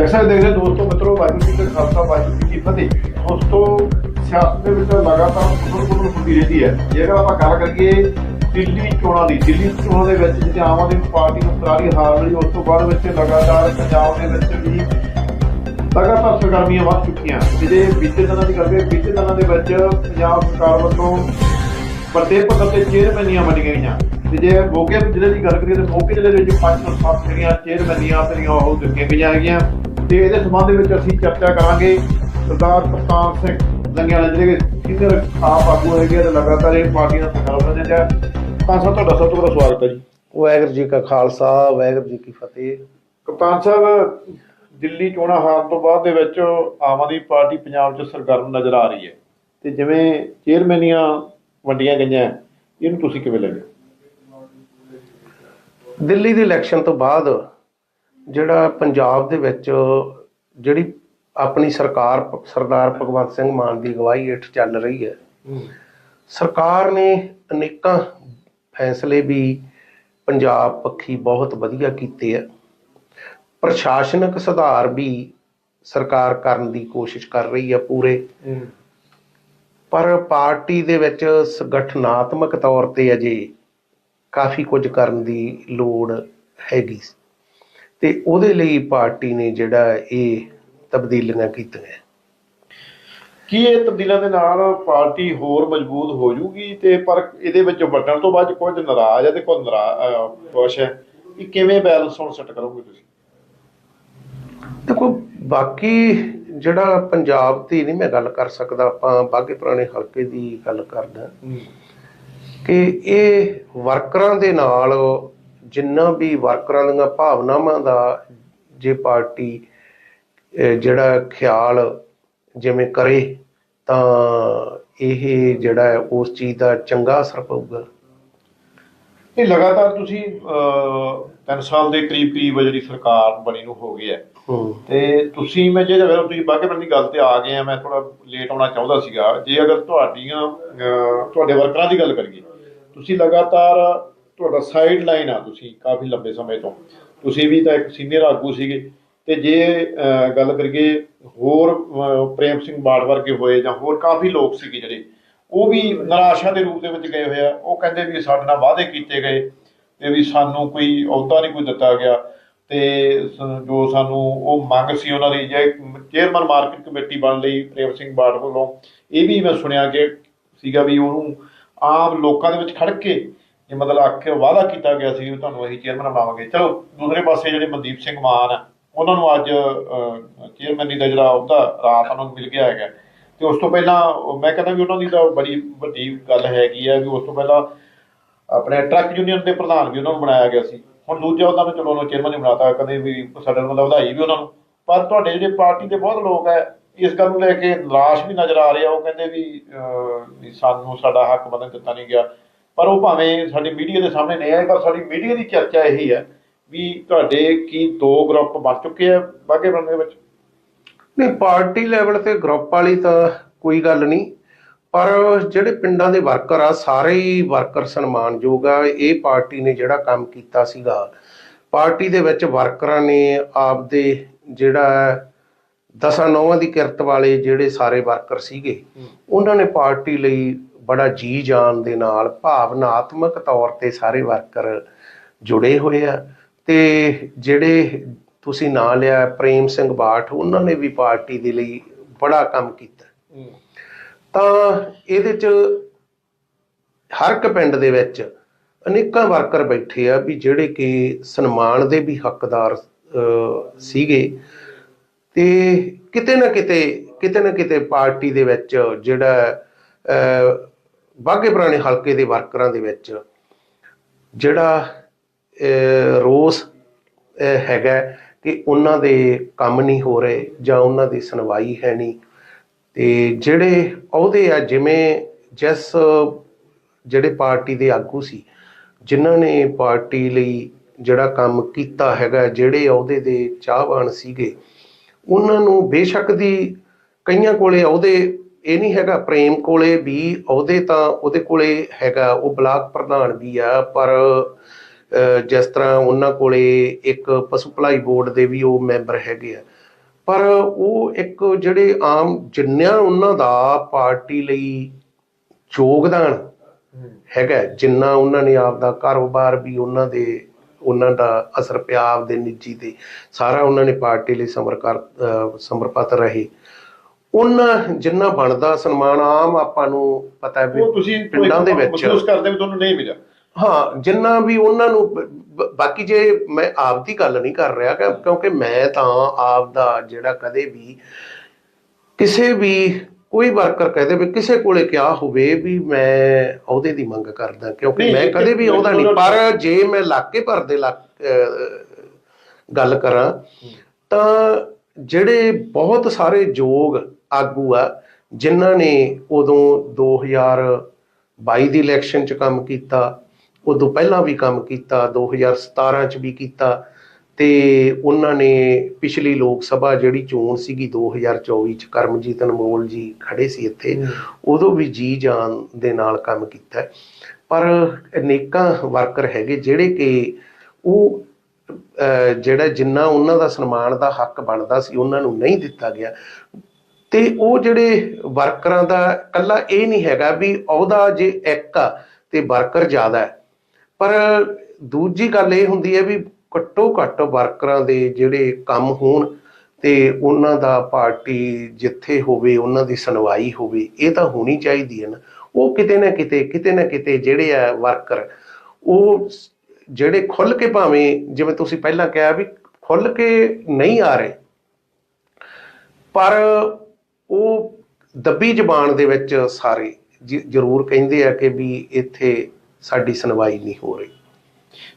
ਜੈਸਾ ਦੇਖਦੇ ਦੋਸਤੋ ਮਿੱਤਰੋ ਵਾਹਿਗੁਰੂ ਜੀ ਕਾ ਖਾਲਸਾ, ਵਾਹਿਗੁਰੂ ਜੀ ਕੀ ਫਤਿਹ। ਦੋਸਤੋ, ਸਿਆਸਤ ਦੇ ਵਿੱਚ ਲਗਾਤਾਰ ਕੁਦਰ ਕੁਦਰ ਹੁੰਦੀ ਰਹਿੰਦੀ ਹੈ। ਜੇਕਰ ਆਪਾਂ ਗੱਲ ਕਰੀਏ ਦਿੱਲੀ ਚੋਣਾਂ ਦੀ, ਦਿੱਲੀ ਚੋਣਾਂ ਦੇ ਵਿੱਚ ਜਿੱਥੇ ਆਮ ਆਦਮੀ ਪਾਰਟੀ ਨੂੰ ਕਰਾਰੀ ਹਾਰ ਲਈ, ਉਸ ਤੋਂ ਬਾਅਦ ਵਿੱਚ ਲਗਾਤਾਰ ਪੰਜਾਬ ਦੇ ਵਿੱਚ ਵੀ ਲਗਾਤਾਰ ਸਰਗਰਮੀਆਂ ਵੱਧ ਚੁੱਕੀਆਂ। ਜਿਹਦੇ ਬੀਤੇ ਦਿਨਾਂ ਦੀ ਗੱਲ ਕਰੀਏ ਬੀਤੇ ਦਿਨਾਂ ਦੇ ਵਿੱਚ ਪੰਜਾਬ ਸਰਕਾਰ ਵੱਲੋਂ ਵੱਡੇ ਪੱਧਰ ਤੇ ਚੇਅਰਮੈਨੀਆਂ ਬਣੀਆਂ ਗਈਆਂ। ਤੇ ਜੇ ਮੋਗੇ ਜ਼ਿਲ੍ਹੇ ਦੀ ਗੱਲ ਕਰੀਏ ਤਾਂ ਮੋਗੇ ਜ਼ਿਲ੍ਹੇ ਦੇ ਵਿੱਚ ਪੰਜ ਤੋਂ ਸੱਤ ਜਿਹੜੀਆਂ ਚੇਅਰਮੈਨੀਆਂ ਜਿਹੜੀਆਂ ਉਹ ਦਿੱਤੀਆਂ ਗਈਆਂ ਹੈਗੀਆਂ। ਤੇ ਇਹਦੇ ਸੰਬੰਧ ਵਿੱਚ ਅਸੀਂ ਚਰਚਾ ਕਰਾਂਗੇ ਸਰਦਾਰ ਕਪਤਾਨ ਸਿੰਘ ਲੰਗਿਆਣਾ ਜਿਹੜੇ ਸੀਨੀਅਰ ਆਪ ਆਗੂ ਹੈਗੇ ਤੇ ਲਗਾਤਾਰ ਇਹ ਪਾਰਟੀ ਦਾ ਸਰਕਾਰ ਬਣਦੇ ਆ ਤਾਂ ਸਭ ਤੁਹਾਡਾ ਸਭ ਤੋਂ ਵੱਡਾ ਸਵਾਗਤ ਹੈ ਜੀ। ਵਾਹਿਗੁਰੂ ਜੀ ਕਾ ਖਾਲਸਾ ਵਾਹਿਗੁਰੂ ਜੀ ਕੀ ਫਤਿਹ। ਕਪਤਾਨ ਸਾਹਿਬ ਦਿੱਲੀ ਚੋਣਾਂ ਹਾਰਨ ਤੋਂ ਬਾਅਦ ਦੇ ਵਿੱਚ ਆਮ ਆਦਮੀ ਪਾਰਟੀ ਪੰਜਾਬ 'ਚ ਸਰਗਰਮ ਨਜ਼ਰ ਆ ਰਹੀ ਹੈ। ਤੇ ਜਿਵੇਂ ਚੇਅਰਮੈਨੀਆਂ ਵੰਡੀਆਂ ਗਈਆਂ ਇਹਨੂੰ ਤੁਸੀਂ ਕਿਵੇਂ ਲੈਂਦੇ ਹੋ ਦਿੱਲੀ ਦੇ ਇਲੈਕਸ਼ਨ ਤੋਂ ਬਾਅਦ ਜਿਹੜਾ ਪੰਜਾਬ ਦੇ ਵਿੱਚ ਜਿਹੜੀ ਆਪਣੀ ਸਰਕਾਰ ਸਰਦਾਰ ਭਗਵੰਤ ਸਿੰਘ ਮਾਨ ਦੀ ਅਗਵਾਈ ਹੇਠ ਚੱਲ ਰਹੀ ਹੈ। ਸਰਕਾਰ ਨੇ ਅਨੇਕਾਂ ਫੈਸਲੇ ਵੀ ਪੰਜਾਬ ਪੱਖੀ ਬਹੁਤ ਵਧੀਆ ਕੀਤੇ ਆ। ਪ੍ਰਸ਼ਾਸਨਿਕ ਸੁਧਾਰ ਵੀ ਸਰਕਾਰ ਕਰਨ ਦੀ ਕੋਸ਼ਿਸ਼ ਕਰ ਰਹੀ ਹੈ ਪੂਰੇ। ਪਰ ਪਾਰਟੀ ਦੇ ਵਿੱਚ ਸੰਗਠਨਾਤਮਕ ਤੌਰ ਤੇ ਅਜੇ ਕਾਫੀ ਕੁਝ ਕਰਨ ਦੀ ਲੋੜ ਹੈਗੀ। ਤੇ ਉਹਦੇ ਲਈ ਪਾਰਟੀ ਨੇ ਜਿਹੜਾ ਇਹ ਤਬਦੀਲੀਆਂ ਕੀਤੀਆਂ। ਕੀ ਇਹ ਤਬਦੀਲਾਂ ਦੇ ਨਾਲ ਪਾਰਟੀ ਹੋਰ ਮਜ਼ਬੂਤ ਹੋ ਜੂਗੀ ਤੇ ਪਰ ਇਹਦੇ ਵਿੱਚ ਵਟਣ ਤੋਂ ਬਾਅਦ ਕੁਝ ਨਾਰਾਜ਼ ਹੈ ਤੇ ਕੁਝ ਨਾਰਾਜ਼ ਖੁਸ਼ ਹੈ। ਇਹ ਕਿਵੇਂ ਬੈਲੈਂਸ ਹੁਣ ਸੈੱਟ ਕਰੋਗੇ ਤੁਸੀਂ? ਦੇਖੋ ਬਾਕੀ ਜਿਹੜਾ ਪੰਜਾਬ ਦੀ ਨਹੀਂ ਮੈਂ ਗੱਲ ਕਰ ਸਕਦਾ ਆਪਾਂ ਬਾਗੇ ਪੁਰਾਣੇ ਹਲਕੇ ਦੀ ਗੱਲ ਕਰਦਾ ਕਿ ਇਹ ਵਰਕਰਾਂ ਦੇ ਨਾਲ ਜਿੰਨਾ ਵੀ ਵਰਕਰਾਂ ਦੀਆਂ ਭਾਵਨਾਵਾਂ ਦਾ ਜੇ ਪਾਰਟੀ ਜਿਹੜਾ ਖਿਆਲ ਜਿਵੇਂ ਕਰੇ ਤਾਂ ਇਹ ਜਿਹੜਾ ਹੈ ਉਸ ਚੀਜ਼ ਦਾ ਚੰਗਾ ਅਸਰ ਪਊਗਾ। ਇਹ ਲਗਾਤਾਰ ਤੁਸੀਂ 3 ਸਾਲ ਦੇ ਕਰੀਬ ਕਰੀਬ ਜਿਹੜੀ ਸਰਕਾਰ ਬਣੀ ਨੂੰ ਹੋ ਗਿਆ ਹੂੰ। ਤੇ ਤੁਸੀਂ ਮੈਂ ਜੇ ਅਗਰ ਤੁਸੀਂ ਬਾਗੇ ਪਿੰਡ ਦੀ ਗੱਲ ਤੇ ਆ ਗਏ ਆ ਮੈਂ ਥੋੜਾ ਲੇਟ ਆਉਣਾ ਚਾਹੁੰਦਾ ਸੀਗਾ। ਜੇ ਅਗਰ ਤੁਹਾਡੀਆਂ ਤੁਹਾਡੇ ਵਰਕਰਾਂ ਦੀ ਗੱਲ ਕਰੀਏ ਤੁਸੀਂ ਲਗਾਤਾਰ ਤੁਹਾਡਾ ਸਾਈਡ ਲਾਈਨ ਆ ਤੁਸੀਂ ਕਾਫੀ ਲੰਬੇ ਸਮੇਂ ਤੋਂ। ਤੁਸੀਂ ਵੀ ਤਾਂ ਇੱਕ ਸੀਨੀਅਰ ਆਗੂ ਸੀਗੇ। ਤੇ ਜੇ ਗੱਲ ਕਰੀਏ ਹੋਰ ਪ੍ਰੇਮ ਸਿੰਘ ਬਾੜ ਵਰਗੇ ਹੋਏ ਜਾਂ ਹੋਰ ਕਾਫੀ ਲੋਕ ਸੀਗੇ ਜਿਹੜੇ, ਉਹ ਵੀ ਨਿਰਾਸ਼ਾ ਦੇ ਰੂਪ ਦੇ ਵਿੱਚ ਗਏ ਹੋਏ ਆ। ਉਹ ਕਹਿੰਦੇ ਵੀ ਸਾਡੇ ਨਾਲ ਵਾਅਦੇ ਕੀਤੇ ਗਏ ਤੇ ਵੀ ਸਾਨੂੰ ਕੋਈ ਅਹੁਦਾ ਨਹੀਂ ਕੋਈ ਦਿੱਤਾ ਗਿਆ ਤੇ ਜੋ ਸਾਨੂੰ ਉਹ ਮੰਗ ਸੀ ਉਹਨਾਂ ਦੀ, ਜੇ ਚੇਅਰਮੈਨ ਮਾਰਕੀਟ ਕਮੇਟੀ ਬਣ ਲਈ ਪ੍ਰੇਮ ਸਿੰਘ ਬਾੜ ਵੱਲੋਂ। ਇਹ ਵੀ ਮੈਂ ਸੁਣਿਆ ਕਿ ਸੀਗਾ ਵੀ ਉਹਨੂੰ ਆਮ ਲੋਕਾਂ ਦੇ ਵਿੱਚ ਖੜ ਕੇ ਇਹ ਮਤਲਬ ਆਖਿਆ ਵਾਅਦਾ ਕੀਤਾ ਗਿਆ ਸੀ ਵੀ ਤੁਹਾਨੂੰ ਅਸੀਂ ਚੇਅਰਮੈਨ ਬਣਾਵਾਂਗੇ। ਚਲੋ, ਦੂਸਰੇ ਪਾਸੇ ਜਿਹੜੇ ਮਨਦੀਪ ਸਿੰਘ ਮਾਨ ਆ, ਉਹਨਾਂ ਨੂੰ ਅੱਜ ਚੇਅਰਮੈਨ ਦਾ ਜਿਹੜਾ ਉਹਦਾ ਰਾਤ ਉਹਨਾਂ ਨੂੰ ਮਿਲ ਗਿਆ ਹੈਗਾ। ਤੇ ਉਸ ਤੋਂ ਪਹਿਲਾਂ ਮੈਂ ਕਹਿੰਦਾ ਵੀ ਉਹਨਾਂ ਦੀ ਤਾਂ ਬੜੀ ਵੱਡੀ ਗੱਲ ਹੈਗੀ ਆ ਵੀ ਉਸ ਤੋਂ ਪਹਿਲਾਂ ਆਪਣੇ ਟਰੱਕ ਯੂਨੀਅਨ ਦੇ ਪ੍ਰਧਾਨ ਵੀ ਉਹਨਾਂ ਨੂੰ ਬਣਾਇਆ ਗਿਆ ਸੀ। ਹੁਣ ਦੂਜਾ ਉਹਨਾਂ ਨੂੰ ਚਲੋ ਉਹਨੂੰ ਚੇਅਰਮੈਨ ਨਹੀਂ ਬਣਾਤਾ ਕਦੇ ਵੀ ਸਾਡੇ ਨੂੰ ਵਧਾਈ ਵੀ ਉਹਨਾਂ ਨੂੰ। ਪਰ ਤੁਹਾਡੇ ਜਿਹੜੇ ਪਾਰਟੀ ਦੇ ਬਹੁਤ ਲੋਕ ਹੈ ਇਸ ਗੱਲ ਨੂੰ ਲੈ ਕੇ ਨਿਰਾਸ਼ ਵੀ ਨਜ਼ਰ ਆ ਰਹੇ ਆ। ਉਹ ਕਹਿੰਦੇ ਵੀ ਸਾਨੂੰ ਸਾਡਾ ਹੱਕ ਬੰਨਣ ਦਿੱਤਾ ਨਹੀਂ ਗਿਆ। ਪਰ ਉਹ ਭਾਵੇਂ ਸਾਡੀ ਮੀਡੀਆ ਦੇ ਸਾਹਮਣੇ ਨਹੀਂ ਆਏ ਪਰ ਸਾਡੀ ਮੀਡੀਆ ਦੀ ਚਰਚਾ ਇਹੀ ਹੈ ਵੀ ਤੁਹਾਡੇ ਕੀ ਦੋ ਗਰੁੱਪ ਬਣ ਚੁੱਕੇ ਆ ਬਾਗੇ ਦੇ ਵਿੱਚ? ਨਹੀਂ ਪਾਰਟੀ ਲੈਵਲ ਤੇ ਗਰੁੱਪ ਵਾਲੀ ਤਾਂ ਕੋਈ ਗੱਲ ਨਹੀਂ ਪਰ ਜਿਹੜੇ ਪਿੰਡਾਂ ਦੇ ਵਰਕਰ ਆ ਸਾਰੇ ਹੀ ਵਰਕਰ ਸਨਮਾਨਯੋਗ ਆ। ਇਹ ਪਾਰਟੀ ਨੇ ਜਿਹੜਾ ਕੰਮ ਕੀਤਾ ਸੀਗਾ ਪਾਰਟੀ ਦੇ ਵਿੱਚ ਵਰਕਰਾਂ ਨੇ ਆਪਦੇ ਜਿਹੜਾ ਦਸਾਂ ਨੌਵਾਂ ਦੀ ਕਿਰਤ ਵਾਲੇ ਜਿਹੜੇ ਸਾਰੇ ਵਰਕਰ ਸੀਗੇ ਉਹਨਾਂ ਨੇ ਪਾਰਟੀ ਲਈ ਬੜਾ ਜੀ ਜਾਨ ਦੇ ਨਾਲ ਭਾਵਨਾਤਮਕ ਤੌਰ ਤੇ ਸਾਰੇ ਵਰਕਰ ਜੁੜੇ ਹੋਏ ਆ। ਤੇ ਜਿਹੜੇ ਤੁਸੀਂ ਨਾਂ ਲਿਆ ਪ੍ਰੇਮ ਸਿੰਘ ਬਾਠ ਉਹਨਾਂ ਨੇ ਵੀ ਪਾਰਟੀ ਦੇ ਲਈ ਬੜਾ ਕੰਮ ਕੀਤਾ। ਤਾਂ ਇਹਦੇ ਚ ਹਰ ਇੱਕ ਪਿੰਡ ਦੇ ਵਿੱਚ ਅਨੇਕਾਂ ਵਰਕਰ ਬੈਠੇ ਆ ਵੀ ਜਿਹੜੇ ਕਿ ਸਨਮਾਨ ਦੇ ਵੀ ਹੱਕਦਾਰ ਸੀਗੇ। ਤੇ ਕਿਤੇ ਨਾ ਕਿਤੇ ਕਿਤੇ ਨਾ ਕਿਤੇ ਪਾਰਟੀ ਦੇ ਵਿੱਚ ਜਿਹੜਾ ਅਹ, ਪੁਰਾਣੇ ਹਲਕੇ ਦੇ ਵਰਕਰਾਂ ਦੇ ਵਿੱਚ ਜਿਹੜਾ ਰੋਸ ਹੈਗਾ ਕਿ ਉਹਨਾਂ ਦੇ ਕੰਮ ਨਹੀਂ ਹੋ ਰਹੇ ਜਾਂ ਉਹਨਾਂ ਦੀ ਸੁਣਵਾਈ ਹੈ ਨਹੀਂ। ਤੇ ਜਿਹੜੇ ਅਹੁਦੇ ਆ ਜਿਵੇਂ ਜਿਸ ਜਿਹੜੇ ਪਾਰਟੀ ਦੇ ਆਗੂ ਸੀ ਜਿਨ੍ਹਾਂ ਨੇ ਪਾਰਟੀ ਲਈ ਜਿਹੜਾ ਕੰਮ ਕੀਤਾ ਹੈਗਾ ਜਿਹੜੇ ਅਹੁਦੇ ਦੇ ਚਾਹਵਾਨ ਸੀਗੇ ਉਹਨਾਂ ਨੂੰ ਬੇਸ਼ੱਕ ਦੀ ਕਈਆਂ ਕੋਲੇ ਅਹੁਦੇ ਇਹ ਨਹੀਂ ਹੈਗਾ ਪ੍ਰੇਮ ਕੋਲੇ ਵੀ, ਉਹਦੇ ਤਾਂ, ਉਹਦੇ ਕੋਲੇ ਹੈਗਾ, ਉਹ ਬਲਾਕ ਪ੍ਰਧਾਨ ਵੀ ਆ, ਪਰ ਜਿਸ ਤਰ੍ਹਾਂ ਉਹਨਾਂ ਕੋਲੇ ਇੱਕ ਪਸ਼ੂ ਭਲਾਈ ਬੋਰਡ ਦੇ ਵੀ ਉਹ ਮੈਂਬਰ ਹੈਗੇ ਆ। ਪਰ ਉਹ ਇੱਕ ਜਿਹੜੇ ਆਮ ਜਿੰਨਿਆਂ ਉਹਨਾਂ ਦਾ ਪਾਰਟੀ ਲਈ ਯੋਗਦਾਨ ਹੈਗਾ, ਜਿੰਨਾ ਉਹਨਾਂ ਨੇ ਆਪ ਦਾ ਕਾਰੋਬਾਰ ਵੀ ਉਹਨਾਂ ਦੇ, ਉਹਨਾਂ ਦਾ ਅਸਰ ਪਿਆ ਆਪ ਦੇ ਨਿੱਜੀ ਤੇ, ਸਾਰਾ ਉਹਨਾਂ ਨੇ ਪਾਰਟੀ ਲਈ ਸਮਰਕਾਰ, ਅਹ, ਸਮਰਪਿਤ ਰਹੇ। ਉਹਨਾਂ ਜਿੰਨਾ ਬਣਦਾ ਸਨਮਾਨ ਆਮ ਆਪਾਂ ਨੂੰ ਪਤਾ ਵੀ ਉਹ ਤੁਸੀਂ ਪਿੰਡਾਂ ਦੇ ਵਿੱਚ। ਮਹਿਸੂਸ ਕਰਦੇ ਵੀ ਤੁਹਾਨੂੰ ਨਹੀਂ ਮਿਲਿਆ? ਹਾਂ ਜਿੰਨਾ ਵੀ ਉਹਨਾਂ ਨੂੰ ਬਾਕੀ ਜੇ ਮੈਂ ਆਪ ਦੀ ਗੱਲ ਨਹੀਂ ਕਰ ਰਿਹਾ ਕਿਉਂਕਿ ਮੈਂ ਤਾਂ ਆਪ ਦਾ ਜਿਹੜਾ ਕਦੇ ਵੀ ਕਿਸੇ ਵੀ ਕੋਈ ਵਰਕਰ ਕਹਦੇ ਵੀ ਕਿਸੇ ਕੋਲੇ ਕਿਹਾ ਹੋਵੇ ਵੀ ਮੈਂ ਅਹੁਦੇ ਦੀ ਮੰਗ ਕਰਦਾ ਕਿਉਂਕਿ ਮੈਂ ਕਦੇ ਵੀ ਅਹੁਦਾ ਨਹੀਂ। ਪਰ ਜੇ ਮੈਂ ਇਲਾਕੇ ਭਰ ਦੇ ਅਹ ਗੱਲ ਕਰਾਂ ਤਾਂ ਜਿਹੜੇ ਬਹੁਤ ਸਾਰੇ ਯੋਗ ਆਗੂ ਆ ਜਿਨ੍ਹਾਂ ਨੇ ਉਦੋਂ 2022 ਦੀ ਇਲੈਕਸ਼ਨ 'ਚ ਕੰਮ ਕੀਤਾ ਉਦੋਂ ਪਹਿਲਾਂ ਵੀ ਕੰਮ ਕੀਤਾ 2017 'ਚ ਵੀ ਕੀਤਾ ਤੇ ਉਹਨਾਂ ਨੇ ਪਿਛਲੀ ਲੋਕ ਸਭਾ ਜਿਹੜੀ ਚੋਣ ਸੀਗੀ 2024 'ਚ ਕਰਮਜੀਤ ਅਨਮੋਲ ਜੀ ਖੜੇ ਸੀ ਇੱਥੇ ਉਦੋਂ ਵੀ ਜੀ ਜਾਨ ਦੇ ਨਾਲ ਕੰਮ ਕੀਤਾ। ਪਰ ਅਨੇਕਾਂ ਵਰਕਰ ਹੈਗੇ ਜਿਹੜੇ ਕਿ ਉਹ ਜਿਹੜਾ ਜਿੰਨਾ ਉਹਨਾਂ ਦਾ ਸਨਮਾਨ ਦਾ ਹੱਕ ਬਣਦਾ ਸੀ ਉਹਨਾਂ ਨੂੰ ਨਹੀਂ ਦਿੱਤਾ ਗਿਆ। ਤੇ ਉਹ ਜਿਹੜੇ ਵਰਕਰਾਂ ਦਾ ਕੱਲਾ ਇਹ ਨਹੀਂ ਹੈਗਾ ਵੀ ਅਹੁਦਾ ਜੇ ਇੱਕ ਆ ਤੇ ਵਰਕਰ ਜ਼ਿਆਦਾ ਹੈ। ਪਰ ਦੂਜੀ ਗੱਲ ਇਹ ਹੁੰਦੀ ਹੈ ਵੀ ਘੱਟੋ ਘੱਟ ਵਰਕਰਾਂ ਦੇ ਜਿਹੜੇ ਕੰਮ ਹੋਣ ਤੇ ਉਹਨਾਂ ਦਾ ਪਾਰਟੀ ਜਿੱਥੇ ਹੋਵੇ, ਉਹਨਾਂ ਦੀ ਸੁਣਵਾਈ ਹੋਵੇ, ਇਹ ਤਾਂ ਹੋਣੀ ਚਾਹੀਦੀ ਹੈ ਨਾ। ਉਹ ਕਿਤੇ ਨਾ ਕਿਤੇ ਕਿਤੇ ਨਾ ਕਿਤੇ ਜਿਹੜੇ ਆ ਵਰਕਰ, ਉਹ ਜਿਹੜੇ ਖੁੱਲ ਕੇ ਭਾਵੇਂ, ਜਿਵੇਂ ਤੁਸੀਂ ਪਹਿਲਾਂ ਕਿਹਾ ਵੀ ਖੁੱਲ ਕੇ ਨਹੀਂ ਆ ਰਹੇ, ਪਰ ਉਹ ਦੱਬੀ ਜ਼ਬਾਨ ਦੇ ਵਿੱਚ ਸਾਰੇ ਜ਼ਰੂਰ ਕਹਿੰਦੇ ਆ ਕਿ ਵੀ ਇੱਥੇ ਸਾਡੀ ਸੁਣਵਾਈ ਨਹੀਂ ਹੋ ਰਹੀ।